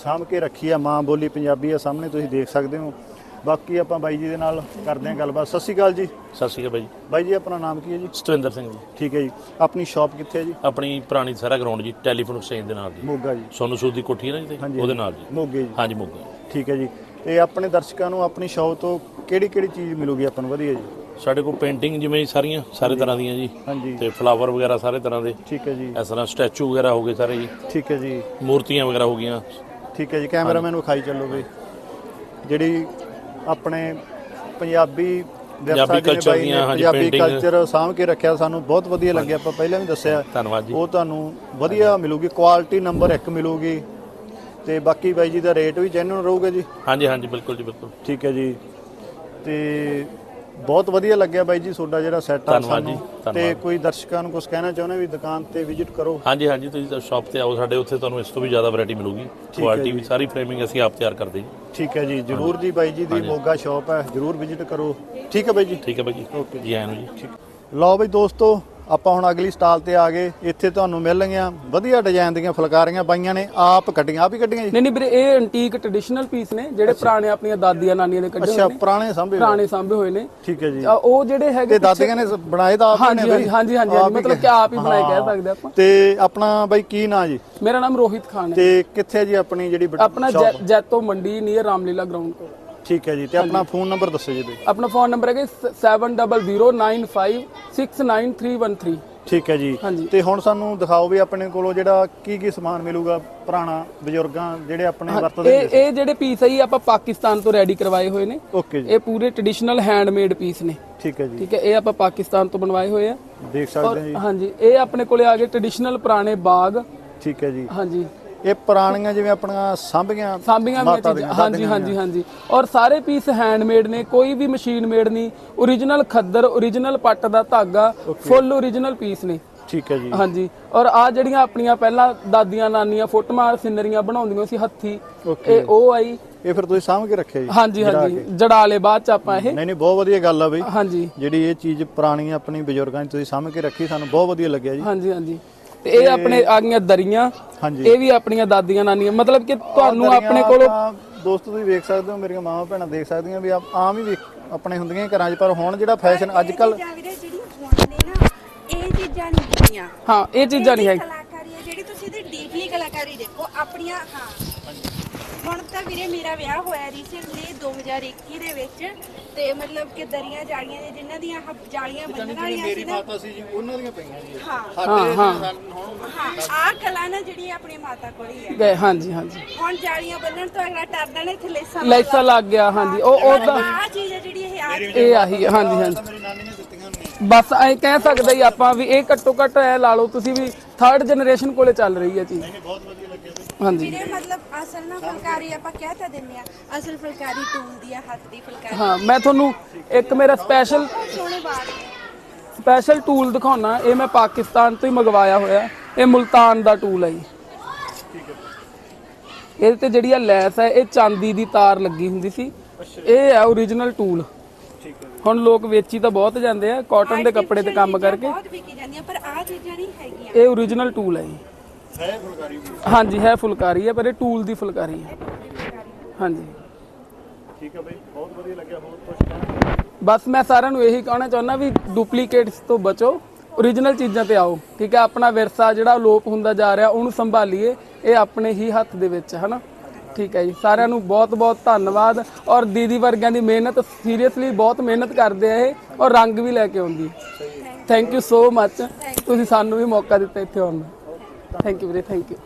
ਸਾਂਭ ਕੇ ਰੱਖੀ ਆ ਮਾਂ ਬੋਲੀ ਪੰਜਾਬੀ ਆ ਸਾਹਮਣੇ ਤੁਸੀਂ ਦੇਖ ਸਕਦੇ ਹੋ। ਬਾਕੀ ਆਪਾਂ ਬਾਈ ਜੀ ਦੇ ਨਾਲ ਕਰਦੇ ਹਾਂ ਗੱਲਬਾਤ। ਸਤਿ ਸ਼੍ਰੀ ਅਕਾਲ ਜੀ। ਸਤਿ ਸ਼੍ਰੀ ਅਕਾਲ ਭਾਈ ਬਾਈ ਜੀ ਆਪਣਾ ਨਾਮ ਕੀ ਹੈ ਜੀ? ਸਤਵਿੰਦਰ ਸਿੰਘ ਜੀ। ਠੀਕ ਹੈ ਜੀ। ਆਪਣੀ ਸ਼ਾਪ ਕਿੱਥੇ ਹੈ ਜੀ? ਆਪਣੀ ਪੁਰਾਣੀ ਸਾਰਾ ਗਰਾਊਂਡ ਜੀ ਟੈਲੀਫੋਨ ਐਕਸਚੇਂਜ ਦੇ ਨਾਲ ਜੀ। ਮੋਗਾ ਜੀ। ਸੋਨੂ ਸੂਦ ਦੀ ਕੋਠੀ ਹੈ ਨਾ ਜੀ ਉਹਦੇ ਨਾਲ ਜੀ। ਮੋਗੇ ਜੀ। ਹਾਂਜੀ ਮੋਗਾ। ਠੀਕ ਹੈ ਜੀ। ਤੇ ਆਪਣੇ ਦਰਸ਼ਕਾਂ ਨੂੰ ਆਪਣੀ ਸ਼ਾਪ ਤੋਂ ਕਿਹੜੀ ਕਿਹੜੀ ਚੀਜ਼ ਮਿਲੂਗੀ ਆਪਾਂ ਨੂੰ? ਵਧੀਆ ਜੀ। ਸਾਡੇ ਕੋਲ ਪੇਂਟਿੰਗ ਜਿਵੇਂ ਜੀ ਸਾਰੀਆਂ ਸਾਰੇ ਤਰ੍ਹਾਂ ਦੀਆਂ ਜੀ। ਹਾਂਜੀ। ਤੇ ਫਲਾਵਰ ਵਗੈਰਾ ਸਾਰੇ ਤਰ੍ਹਾਂ ਦੇ। ਠੀਕ ਹੈ ਜੀ। ਇਸ ਤਰ੍ਹਾਂ ਸਟੈਚੂ ਵਗੈਰਾ ਹੋ ਗਏ ਸਾਰੇ ਜੀ। ਠੀਕ ਹੈ ਜੀ। ਮੂਰਤੀਆਂ ਵਗੈਰਾ ਹੋ ਗਈਆਂ। ਠੀਕ ਹੈ ਜੀ ਕੈਮਰਾਮੈਨ ਵਿਖਾਈ ਚੱਲੋ ਵੀ ਜਿਹੜੀ ਆਪਣੇ ਪੰਜਾਬੀ ਪੰਜਾਬੀ ਬਾਈ ਨੇ ਦੀਆਂ, ਹਾਂਜੀ, ਪੰਜਾਬੀ। ਕਲਚਰ ਸਾਂਭ ਕੇ ਰੱਖਿਆ ਸਾਨੂੰ ਬਹੁਤ ਵਧੀਆ ਲੱਗਿਆ। ਆਪਾਂ ਪਹਿਲਾਂ ਵੀ ਦੱਸਿਆ ਧੰਨਵਾਦ ਜੀ। ਉਹ ਤੁਹਾਨੂੰ ਵਧੀਆ ਮਿਲੂਗੀ ਕੁਆਲਿਟੀ ਨੰਬਰ 1 ਮਿਲੂਗੀ। ਤੇ ਬਾਕੀ ਬਾਈ ਜੀ ਦਾ ਰੇਟ ਵੀ ਜੈਨੂਨ ਰਹੂਗਾ ਜੀ। ਹਾਂਜੀ ਹਾਂਜੀ ਬਿਲਕੁਲ ਜੀ ਬਿਲਕੁਲ। ਠੀਕ ਹੈ ਜੀ। ਤੇ ਬਹੁਤ ਵਧੀਆ ਲੱਗਿਆ ਬਾਈ ਜੀ ਤੁਹਾਡਾ ਜਿਹੜਾ ਸੈਟ ਆ ਧੰਨਵਾਦ ਜੀ, ਸਾਨੂੰ। ਤੇ ਧੰਨਵਾਦ। ਕੋਈ ਦਰਸ਼ਕਾਂ ਨੂੰ ਕੁਝ ਕਹਿਣਾ ਚਾਹੁੰਦੇ ਵੀ ਦੁਕਾਨ ਤੇ ਵਿਜ਼ਿਟ ਕਰੋ? ਹਾਂਜੀ ਹਾਂਜੀ ਤੁਸੀਂ ਸ਼ਾਪ ਤੇ ਆਓ ਸਾਡੇ ਉੱਥੇ ਤੁਹਾਨੂੰ ਇਸ ਤੋਂ ਵੀ ਜ਼ਿਆਦਾ ਵੈਰਾਈਟੀ ਮਿਲੂਗੀ। ਕੁਆਲਿਟੀ ਵੀ ਸਾਰੀ ਫਰੇਮਿੰਗ ਅਸੀਂ ਆਪ ਤਿਆਰ ਕਰਦੇ ਜੀ ਠੀਕ ਹੈ ਜੀ ਜਰੂਰ ਜੀ ਬਾਈ ਜੀ ਦੀ ਮੋਗਾ ਸ਼ਾਪ ਹੈ ਜਰੂਰ ਵਿਜ਼ਿਟ ਕਰੋ। ਠੀਕ ਹੈ ਬਾਈ ਜੀ? ਠੀਕ ਹੈ ਭਾਈ ਜੀ। ਓਕੇ ਜੀ। ਆਇਆਂ ਨੂੰ ਜੀ। ਲਓ ਬਈ ਦੋਸਤੋ ਆਪਾਂ ਹੁਣ ਅਗਲੀ ਸਟਾਲ ਤੇ ਆ ਗਏ ਇੱਥੇ ਤੁਹਾਨੂੰ ਮਿਲਣਗੀਆਂ। ਵਧੀਆ ਡਿਜ਼ਾਈਨ ਦੀਆਂ ਫੁਲਕਾਰੀਆਂ ਬਾਈਆਂ ਨੇ ਆਪ ਕੱਢੀਆਂ ਆਪ ਹੀ ਕੱਢੀਆਂ ਜੀ। ਨਹੀਂ ਨਹੀਂ ਵੀਰੇ ਇਹ ਐਂਟੀਕ ਟ੍ਰੈਡੀਸ਼ਨਲ ਪੀਸ ਨੇ ਜਿਹੜੇ ਪੁਰਾਣੇ ਆਪਣੀਆਂ ਦਾਦੀਆਂ ਨਾਨੀਆਂ ਦੇ ਕੱਢੇ ਅੱਛਾ ਹੋਏ ਨੇ। ਪੁਰਾਣੇ ਸਾਂਭੇ ਹੋਏ। ਪੁਰਾਣੇ ਸਾਂਭੇ ਹੋਏ ਨੇ। ਠੀਕ ਹੈ ਜੀ। ਅ, ਉਹ ਜਿਹੜੇ ਹੈਗੇ ਤੇ ਦਾਦੀਆਂ ਨੇ ਬਣਾਏ ਤਾਂ ਆਪ ਨੇ ਹਾਂਜੀ ਬਈ। ਹਾਂਜੀ ਹਾਂਜੀ ਆਪ ਹਾਂਜੀ ਹੀ ਮਤਲਬ ਕਿ ਆਪ ਹੀ ਬਣਾਏ ਕਹਿ ਸਕਦੇ ਆਪਾਂ। ਤੇ ਆਪਣਾ ਬਾਈ ਕੀ ਨਾਂ ਜੀ? ਮੇਰਾ ਨਾਮ ਰੋਹਿਤ ਖਾਨ ਹੈ। ਤੇ ਕਿੱਥੇ ਜੀ ਆਪਣੀ ਜਿਹੜੀ ਬਟ- ਆਪਣਾ? ਜੈ- ਜੈਤੋ ਮੰਡੀ ਨੀਅਰ ਰਾਮਲੀਲਾ ਗਰਾਊਂਡ ਕੋਲ ਠੀਕ ਹੈ ਜੀ ਤੇ ਆਪਣਾ ਫੋਨ ਨੰਬਰ ਦੱਸੋ ਜੀ ਬਈ ਆਪਣਾ ਫੋਨ ਨੰਬਰ ਹੈਗਾ 7009569313 ਠੀਕ ਹੈ ਜੀ। ਤੇ ਹੁਣ ਸਾਨੂੰ ਦਿਖਾਓ ਵੀ ਆਪਣੇ ਕੋਲੋਂ ਜਿਹੜਾ ਕੀ ਕੀ ਸਮਾਨ ਮਿਲੂਗਾ ਪੁਰਾਣਾ ਬਜ਼ੁਰਗਾਂ ਜਿਹੜੇ ਆਪਣੇ ਵਰਤਦੇ ਇਹ ਇਹ ਜਿਹੜੇ ਪੀਸ ਹੈ ਜੀ ਆਪਾਂ ਪਾਕਿਸਤਾਨ ਤੋਂ ਰੈਡੀ ਕਰਵਾਏ ਹੋਏ ਨੇ। ਓਕੇ ਜੀ। ਇਹ ਪੂਰੇ ਟ੍ਰੈਡੀਸ਼ਨਲ ਹੈਂਡਮੇਡ ਪੀਸ ਨੇ। ਠੀਕ ਹੈ ਜੀ। ਠੀਕ ਹੈ ਇਹ ਆਪਾਂ ਪਾਕਿਸਤਾਨ ਤੋਂ ਬਣਵਾਏ ਹੋਏ ਆ। ਦੇਖ ਸਕਦੇ ਹਾਂ ਜੀ। ਹਾਂਜੀ ਇਹ ਆਪਣੇ ਕੋਲੇ ਆ ਗਏ ਟ੍ਰੈਡੀਸ਼ਨਲ ਪੁਰਾਣੇ ਬਾਗ। ਠੀਕ ਹੈ ਜੀ। ਹਾਂਜੀ। ਇਹ ਪੁਰਾਣੀਆਂ ਜਿਵੇਂ ਆਪਣੀਆਂ ਸਾਂਭੀਆਂ ਸਾਂਭੀਆਂ ਵੀ ਚੀਜ਼ਾਂ ਹਾਂਜੀ ਹਾਂਜੀ ਹਾਂਜੀ। ਔਰ ਸਾਰੇ ਪੀਸ ਹੈਂਡਮੇਡ ਨੇ ਕੋਈ ਵੀ ਮਸ਼ੀਨ ਮੇਡ ਨਹੀਂ। Origignal ਖੱਦਰ origignal ਪੱਟ ਦਾ ਧਾਗਾ ਫੁੱਲ origignal ਪੀਸ ਨੇ। ਠੀਕ ਹੈ ਜੀ। ਹਾਂਜੀ। ਔਰ ਆ ਜਿਹੜੀਆਂ ਆਪਣੀਆਂ ਪਹਿਲਾਂ ਦਾਦੀਆਂ ਨਾਨੀਆਂ ਫੋਟੋਆਂ ਸਿਨਰੀਆਂ ਬਣਾਉਂਦੀਆਂ ਸੀ ਹੱਥੀ ਇਹ ਉਹ ਆਈ। ਇਹ ਫਿਰ ਤੁਸੀਂ ਸਾਂਭ ਕੇ ਰੱਖਿਆ ਜੀ? ਹਾਂਜੀ ਹਾਂਜੀ। ਕੇ। ਜੜਾ ਲਏ ਬਾਅਦ ਚ ਆਪਾਂ ਇਹ ਨਹੀਂ ਨਹੀਂ ਬਹੁਤ ਵਧੀਆ ਗੱਲ ਆ ਬਈ। ਹਾਂਜੀ। ਜਿਹੜੀ ਇਹ ਚੀਜ਼ ਪੁਰਾਣੀ ਆਪਣੀ ਬਜ਼ੁਰਗਾਂ ਦੀ ਤੁਸੀਂ ਸਾਂਭ ਕੇ ਰੱਖੀ ਸਾਨੂੰ ਬਹੁਤ ਵਧੀਆ ਲੱਗਿਆ ਜੀ। ਹਾਂਜੀ ਹਾਂਜੀ। ਤੇ ਇਹ ਆਪਣੇ ਆ ਗਈਆਂ ਦਰੀਆਂ ਹਾਂਜੀ। ਇਹ ਵੀ ਆਪਣੀਆਂ ਦਾਦੀਆਂ ਨਾਨੀਆਂ ਮਤਲਬ ਕਿ ਤੁਹਾਨੂੰ ਆਪਣੇ ਕੋਲੋਂ ਦੋਸਤੋ ਤੁਸੀਂ ਵੇਖ ਸਕਦੇ ਹੋ ਮੇਰੀਆਂ ਮਾਵਾਂ ਭੈਣਾਂ ਦੇਖ ਸਕਦੀਆਂ ਵੀ ਆਮ ਹੀ ਵੇਖ- ਆਪਣੇ ਹੁੰਦੀਆਂ ਘਰਾਂ 'ਚ ਪਰ ਹੁਣ ਜਿਹੜਾ ਫੈਸ਼ਨ ਅੱਜ ਕੱਲ ਇਹ ਚੀਜ਼ਾਂ ਨਹੀਂ ਹੁੰਦੀਆਂ। ਹਾਂ ਇਹ ਚੀਜ਼ਾਂ ਨਹੀਂ ਹੈ ਕਲਾਕਾਰੀ ਹੈ ਜਿਹੜੀ ਤੁਸੀਂ ਇਹਦੀ ਡੀਪਲੀ ਕਲਾਕਾਰੀ ਦੇਖੋ ਆਪਣੀਆਂ ਹਾਂ। ਹੁਣ ਤਾਂ ਵੀਰੇ ਮੇਰਾ ਵਿਆਹ ਹੋਇਆ ਰੀਸੈਂਟਲੀ 2021 ਦੇ ਵਿੱਚ ਤੇ ਮਤਲਬ ਕਿ ਦਰੀਆਂ ਜਾਲੀਆਂ ਦੇ ਜਿਨ੍ਹਾਂ ਦੀਆਂ ਆਹ ਜਾਲੀਆਂ ਬੰਨਣ ਵਾਲੀਆਂ ਸੀ ਨਾ। ਸੀ ਜੀ ਉਹਨਾਂ ਦੀਆਂ ਪਈਆਂ ਜੀ। ਹਾਂ। ਹਾਂ ਹਾਂ। ਹਾਂ ਆਹ ਕਲਾ ਨਾ ਜਿਹੜੀ ਆਪਣੀ ਮਾਤਾ ਕੋਲ ਹੀ ਹੈ। ਗਏ ਹਾਂਜੀ ਹਾਂਜੀ। ਹੁਣ ਜਾਲੀਆਂ ਬੰਨਣ ਤੋਂ ਅਗਲਾ ਟਰਦਾ ਨੇ ਇੱਥੇ ਲੇਸਾਂ ਲੈਸਾ ਲੱਗ ਗਿਆ ਹਾਂਜੀ। ਉਹ ਉਹਦਾ ਆਹ ਚੀਜ਼ ਹੈ ਜਿਹੜੀ ਇਹ ਆ ਇਹ ਆਹੀ ਹੈ, ਹਾਂਜੀ ਹਾਂਜੀ। ਮੇਰੀ ਨਾਨੀ ਨੇ ਦਿੱਤੀਆਂ ਹੁੰਦੀਆਂ। ਬਸ ਐ ਕਹਿ ਸਕਦੇ ਹੀ ਆਪਾਂ ਵੀ ਇਹ ਘੱਟੋ ਘੱਟ ਐ ਲਾ ਲਓ ਤੁਸੀਂ ਵੀ ਥਰਡ ਜਨਰੇਸ਼ਨ ਕੋਲੇ ਚੱਲ ਰਹੀ ਹੈ ਚੀਜ਼ ਬਹੁਤ ਵਧੀਆ। ਹਾਂਜੀ। ਵੀਰੇ ਮਤਲਬ ਅਸਲ ਨਾ ਫੁਲਕਾਰੀ ਆਪਾਂ ਕਹਿ ਤਾਂ ਦਿੰਦੇ ਆ ਅਸਲ ਫੁਲਕਾਰੀ ਟੂਲ ਦੀ ਆ ਹੱਥ ਦੀ ਫੁਲਕਾਰੀ। ਹਾਂ ਮੈਂ ਤੁਹਾਨੂੰ ਇੱਕ ਮੇਰਾ ਸਪੈਸ਼ਲ ਸੋਹਣੇ ਬਾਲ ਸਪੈਸ਼ਲ ਟੂਲ ਦਿਖਾਉਣਾ ਇਹ ਮੈਂ ਪਾਕਿਸਤਾਨ ਤੋਂ ਹੀ ਮੰਗਵਾਇਆ ਹੋਇਆ ਇਹ ਮੁਲਤਾਨ ਦਾ ਟੂਲ ਹੈ ਜੀ। ਇਹਦੇ ਤੇ ਜਿਹੜੀ ਆ ਲੈਸ ਹੈ ਇਹ ਚਾਂਦੀ ਦੀ ਤਾਰ ਲੱਗੀ ਹੁੰਦੀ ਸੀ। ਇਹ ਹੈ origignal ਟੂਲ ਹੁਣ ਲੋਕ ਵੇਚੀ ਤਾਂ ਬਹੁਤ ਜਾਂਦੇ ਆ ਕਾਟਨ ਦੇ ਕੱਪੜੇ ਤੇ ਕੰਮ ਕਰਕੇ। ਬਹੁਤ ਵਿਕੀ ਜਾਂਦੀਆਂ ਪਰ ਆਹ ਚੀਜ਼ਾਂ ਨਹੀਂ ਹੈਗੀਆਂ। ਇਹ origignal ਟੂਲ ਹੈ ਜੀ। ਹੈ ਫੁਲਕਾਰੀ ਹਾਂਜੀ ਹੈ ਫੁਲਕਾਰੀ ਹੈ ਪਰ ਇਹ ਟੂਲ ਦੀ ਫੁਲਕਾਰੀ ਹੈ। ਹਾਂਜੀ। ਠੀਕ ਹੈ ਬਈ ਬਹੁਤ ਵਧੀਆ ਲੱਗਿਆ ਹੋਰ ਕੁਝ ਕਹਿਣਾ ਬਸ ਮੈਂ ਸਾਰਿਆਂ ਨੂੰ ਇਹੀ ਕਹਿਣਾ ਚਾਹੁੰਦਾ ਵੀ ਡੁਪਲੀਕੇਟਸ ਤੋਂ ਬਚੋ origignal ਚੀਜ਼ਾਂ ਤੇ ਆਓ। ਠੀਕ ਹੈ ਆਪਣਾ ਵਿਰਸਾ ਜਿਹੜਾ ਲੋਪ ਹੁੰਦਾ ਜਾ ਰਿਹਾ ਉਹਨੂੰ ਸੰਭਾਲੀਏ ਇਹ ਆਪਣੇ ਹੀ ਹੱਥ ਦੇ ਵਿੱਚ ਹੈ ਹਨਾ ਠੀਕ ਹੈ ਜੀ ਸਾਰਿਆਂ ਨੂੰ ਬਹੁਤ ਬਹੁਤ ਧੰਨਵਾਦ। ਔਰ ਦੀਦੀ ਵਰਗਿਆਂ ਦੀ ਮਿਹਨਤ ਸੀਰੀਅਸਲੀ ਬਹੁਤ ਮਿਹਨਤ ਕਰਦੇ ਆ ਇਹ ਔਰ ਰੰਗ ਵੀ ਲੈ ਕੇ ਆਉਂਦੀ। ਥੈਂਕ ਯੂ ਸੋ ਮੱਚ ਤੁਸੀਂ ਸਾਨੂੰ ਵੀ ਮੌਕਾ ਦਿੱਤਾ ਇੱਥੇ ਆਉਣ ਦਾ। ਥੈਂਕ ਯੂ ਵੀਰੇ ਥੈਂਕ ਯੂ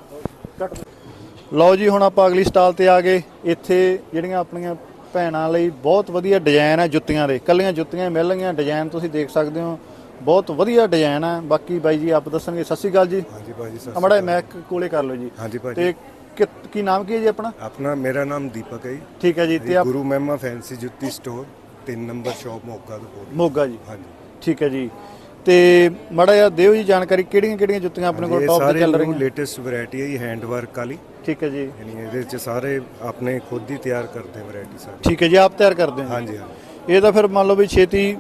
ਲਓ ਜੀ ਹੁਣ ਆਪਾਂ ਅਗਲੀ ਸਟਾਲ ਤੇ ਆ ਗਏ। ਇੱਥੇ ਜਿਹੜੀਆਂ ਆਪਣੀਆਂ ਭੈਣਾਂ ਲਈ ਬਹੁਤ ਵਧੀਆ ਡਿਜ਼ਾਈਨ ਹੈ ਜੁੱਤੀਆਂ ਦੇ। ਕੱਲੀਆਂ ਜੁੱਤੀਆਂ ਮਿਲ ਰਹੀਆਂ ਡਿਜ਼ਾਈਨ ਤੁਸੀਂ ਦੇਖ ਸਕਦੇ ਹੋ। ਬਹੁਤ ਵਧੀਆ ਡਿਜ਼ਾਈਨ ਹੈ ਬਾਕੀ ਬਾਈ ਜੀ ਆਪ ਦੱਸਣਗੇ। ਸਤਿ ਸ਼੍ਰੀ ਅਕਾਲ ਜੀ। ਹਾਂਜੀ ਭਾਜੀ ਸਤਿ ਅਮੜਾ ਮੈਕ ਕੋਲੇ ਕਰ ਲਓ ਜੀ। ਹਾਂਜੀ ਭਾਜੀ। ਤੇ ਕਿ- ਕੀ ਨਾਮ ਕੀ ਹੈ ਜੀ ਆਪਣਾ? ਆਪਣਾ ਮੇਰਾ ਨਾਮ ਦੀਪਕ ਹੈ ਜੀ। ਠੀਕ ਹੈ ਜੀ ਤੇ ਆਪ ਗੁਰੂ ਮਹਿਮਾ ਫੈਂਸੀ ਜੁੱਤੀ ਸਟੋਰ 3 ਨੰਬਰ ਸ਼ਾਪ ਮੋਗਾ ਤੋਂ ਬੋਲ ਮੋਗਾ ਜੀ। ਹਾਂਜੀ। ਠੀਕ ਹੈ ਜੀ। ਤੇ ਮੜਾ ਜਿਹਾ ਦਿਓ ਜੀ ਜਾਣਕਾਰੀ ਕਿਹੜੀਆਂ ਕਿਹੜੀਆਂ ਜੁੱਤੀਆਂ ਆਪਣੇ ਕੋਲ ਇਹ ਟੌਪ ਤੇ ਚੱਲ ਰਹੀਆਂ? ਲੇਟੈਸਟ ਵੈਰਾਈਟੀ ਹੈ ਜੀ ਹੈਂਡ ਵਰਕ ਵਾਲੀ। ਠੀਕ ਹੈ ਜੀ। ਯਾਨੀ ਇਹਦੇ ਚ ਸਾਰੇ ਆਪਣੇ ਖੁਦ ਹੀ ਤਿਆਰ ਕਰਦੇ ਵੈਰਾਈਟੀ ਸਾਰੀ। ਠੀਕ ਹੈ ਜੀ ਆਪ ਤਿਆਰ ਕਰਦੇ ਹੋ? ਹਾਂਜੀ ਹਾਂਜੀ। ਇਹ ਤਾਂ ਫਿਰ ਮੰਨ ਲਓ ਵੀ ਛੇਤੀ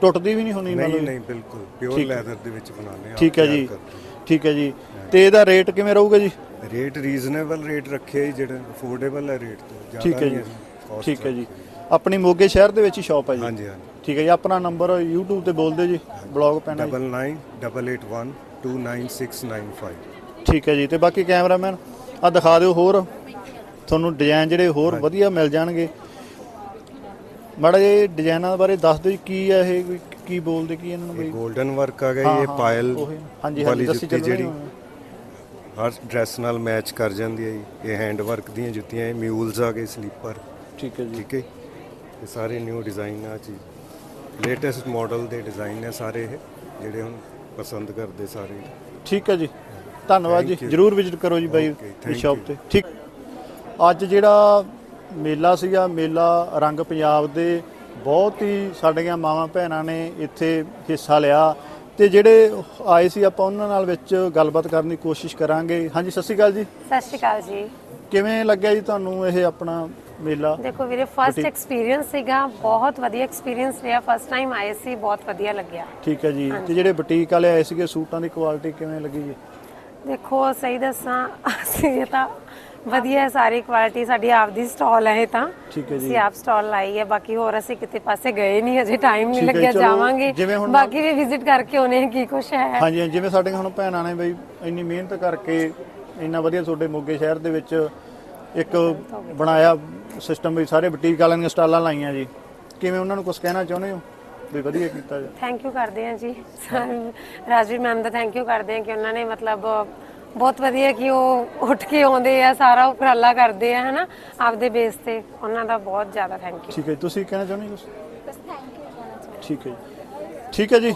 ਟੁੱਟਦੀ ਵੀ ਨਹੀਂ ਹੋਣੀ ਮੰਨ ਨਹੀਂ ਲਓ ਨਹੀਂ ਬਿਲਕੁਲ। ਪਿਓਰ ਹੈ। ਲੈਦਰ ਦੇ ਵਿੱਚ ਬਣਾਉਂਦੇ ਆ ਠੀਕ ਹੈ ਜੀ। ਠੀਕ ਹੈ ਜੀ। ਤੇ ਇਹਦਾ ਰੇਟ ਕਿਵੇਂ ਰਹੂਗਾ ਜੀ? ਰੇਟ ਰੀਜ਼ਨੇਬਲ ਰੇਟ ਰੱਖਿਆ ਜੀ ਜਿਹੜਾ ਅਫੋਰਡੇਬਲ ਹੈ ਰੇਟ ਤੋਂ। ਜ਼ਿਆਦਾ ਠੀਕ ਹੈ ਨਹੀਂ ਜੀ ਠੀਕ ਹੈ ਜੀ। ਆਪਣੀ ਮੋਗੇ ਸ਼ਹਿਰ ਦੇ ਵਿੱਚ ਹੀ ਸ਼ਾਪ ਹੈ ਜੀ। ਹਾਂਜੀ ਹਾਂਜੀ। ਠੀਕ ਹੈ ਜੀ ਆਪਣਾ ਨੰਬਰ YouTube ਤੇ ਬੋਲ ਦਿਓ ਜੀ ਬਲੌਗ ਪੈਣਾ ਜੀ। 9988129695 ਠੀਕ ਹੈ ਜੀ ਤੇ ਬਾਕੀ ਕੈਮਰਾਮੈਨ ਆ ਦਿਖਾ ਦਿਓ ਹੋਰ। ਤੁਹਾਨੂੰ ਡਿਜ਼ਾਈਨ ਜਿਹੜੇ ਹੋਰ ਵਧੀਆ ਮਿਲ ਜਾਣਗੇ। ਮਾੜਾ ਜੇ ਡਿਜ਼ਾਈਨਾਂ ਬਾਰੇ ਦੱਸ ਦਿਓ ਜੀ ਕੀ ਹੈ ਇਹ ਕੀ ਬੋਲਦੇ ਕੀ ਇਹਨਾਂ ਨੂੰ ਬਈ? 골ਡਨ ਵਰਕ ਆ ਗਿਆ ਇਹ ਪਾਇਲ। ਹਾਂਜੀ, ਹਾਂਜੀ, ਦੱਸੀ ਚੱਲੋ ਜਿਹੜੀ। ਹਰ ਡਰੈਸ ਨਾਲ ਮੈਚ ਕਰ ਜਾਂਦੀ ਹੈ ਜੀ। ਇਹ ਹੈਂਡ ਵਰਕ ਦੀਆਂ ਜੁੱਤੀਆਂ ਇਹ ਮਿਊਲਸ ਆ ਗਏ ਸਲੀਪਰ ਠੀਕ ਹੈ ਜੀ। ਠੀਕ ਹੈ ਇਹ ਸਾਰੇ ਨਿਊ ਡਿਜ਼ਾਈਨ ਆ ਜੀ। ਲੇਟੈਸਟ ਮਾਡਲ ਦੇ ਡਿਜ਼ਾਈਨ ਨੇ ਸਾਰੇ ਇਹ ਜਿਹੜੇ ਹੁਣ ਪਸੰਦ ਕਰਦੇ ਸਾਰੇ। ਠੀਕ ਹੈ ਜੀ। ਧੰਨਵਾਦ ਜੀ. ਜਰੂਰ ਵਿਜ਼ਿਟ ਕਰੋ ਜੀ ਬਾਈ ਦੀ ਸ਼ਾਪ. ਤੇ। ਠੀਕ। ਅੱਜ ਜਿਹੜਾ ਮੇਲਾ ਸੀਗਾ ਮੇਲਾ ਰੰਗ ਪੰਜਾਬ ਦੇ ਬਹੁਤ ਹੀ ਸਾਡੀਆਂ ਮਾਵਾਂ ਭੈਣਾਂ ਨੇ ਇੱਥੇ ਹਿੱਸਾ ਲਿਆ। ਤੇ ਜਿਹੜੇ ਆਏ ਸੀ ਆਪਾਂ ਉਹਨਾਂ ਨਾਲ ਵਿੱਚ ਗੱਲਬਾਤ ਕਰਨ ਦੀ ਕੋਸ਼ਿਸ਼ ਕਰਾਂਗੇ। ਹਾਂਜੀ ਸਤਿ ਸ਼੍ਰੀ ਅਕਾਲ ਜੀ। ਸਤਿ ਸ਼੍ਰੀ ਅਕਾਲ ਜੀ। ਕਿਵੇਂ ਲੱਗਿਆ ਜੀ ਤੁਹਾਨੂੰ ਇਹ ਆਪਣਾ ਮੇਲਾ? ਦੇਖੋ ਵੀਰੇ ਫਸਟ। ਐਕਸਪੀਰੀਅੰਸ ਸੀਗਾ ਬਹੁਤ ਵਧੀਆ ਐਕਸਪੀਰੀਅੰਸ ਰਿਹਾ। ਫਸਟ ਟਾਈਮ ਆਏ ਸੀ ਬਹੁਤ ਵਧੀਆ ਲੱਗਿਆ। ਠੀਕ ਹੈ ਜੀ। ਤੇ ਜਿਹੜੇ ਬੁਟੀਕ ਵਾਲੇ ਆਏ ਸੀਗੇ ਸੂਟਾਂ ਦੀ ਕੁਆਲਿਟੀ ਕਿਵੇਂ ਲੱਗੀ ਜੀ? ਦੇਖੋ ਸਹੀ ਦੱਸਾਂ ਅਸੀਂ ਤਾਂ ਵਧੀਆ ਹੈ ਸਾਰੀ ਕੁਆਲਿਟੀ ਸਾਡੀ ਆਪਦੀ ਸਟਾਲ ਹੈ ਇਹ ਤਾਂ। ਠੀਕ ਹੈ ਜੀ। ਅਸੀਂ ਆਪ ਸਟਾਲ ਲਾਈ ਹੈ ਬਾਕੀ ਹੋਰ ਅਸੀਂ ਕਿਤੇ ਪਾਸੇ ਗਏ ਨਹੀਂ ਅਜੇ ਟਾਈਮ ਨਹੀਂ ਲੱਗਿਆ ਜਾਵਾਂਗੇ। ਬਾਕੀ ਵੀ ਵਿਜ਼ਿਟ ਕਰਕੇ ਆਉਣੇ ਆ ਕੀ ਕੁਛ ਹੈ। ਹਾਂਜੀ ਜਿਵੇਂ ਸਾਡੀਆਂ ਹੁਣ ਭੈਣਾਂ ਨੇ ਬਈ ਇੰਨੀ ਮਿਹਨਤ ਕਰਕੇ ਇੰਨਾ ਵਧੀਆ ਤੁਹਾਡੇ ਮੋਗੇ ਸ਼ਹਿਰ ਦੇ ਵਿੱਚ ਇੱਕ ਬਣਾਇਆ ਸਿਸਟਮ ਵੀ ਸਾਰੇ ਬੁਟੀਕ ਵਾਲਿਆਂ ਦੀਆਂ ਸਟਾਲਾਂ ਲਾਈਆਂ ਜੀ। ਕਿਵੇਂ ਉਹਨਾਂ ਨੂੰ ਕੁਝ ਕਹਿਣਾ ਚਾਹੁੰਦੇ ਹੋ? ਵੀ ਵਧੀਆ ਕੀਤਾ ਜੀ। ਥੈਂਕ ਯੂ ਕਰਦੇ ਹਾਂ ਜੀ। ਸਾਰੇ ਰਾਜਵੀਰ ਮੈਮ ਦਾ ਥੈਂਕ ਯੂ ਕਰਦੇ ਹਾਂ ਕਿ ਉਹਨਾਂ ਨੇ ਮਤਲਬ ਬਹੁਤ ਵਧੀਆ ਕਿ ਉਹ ਉੱਠ ਕੇ ਆਉਂਦੇ ਆ ਸਾਰਾ ਉਪਰਾਲਾ ਕਰਦੇ ਆ ਹਨਾ? ਆਪਦੇ ਬੇਸ ਤੇ ਉਹਨਾਂ ਦਾ ਬਹੁਤ ਜ਼ਿਆਦਾ ਥੈਂਕ ਯੂ ਠੀਕ ਹੈ ਤੁਸੀਂ ਕਹਿਣਾ ਚਾਹੁੰਦੇ ਹੋ ਕੁਝ ਬਸ ਥੈਂਕ ਯੂ ਠੀਕ ਹੈ ਜੀ। ਠੀਕ ਹੈ ਜੀ।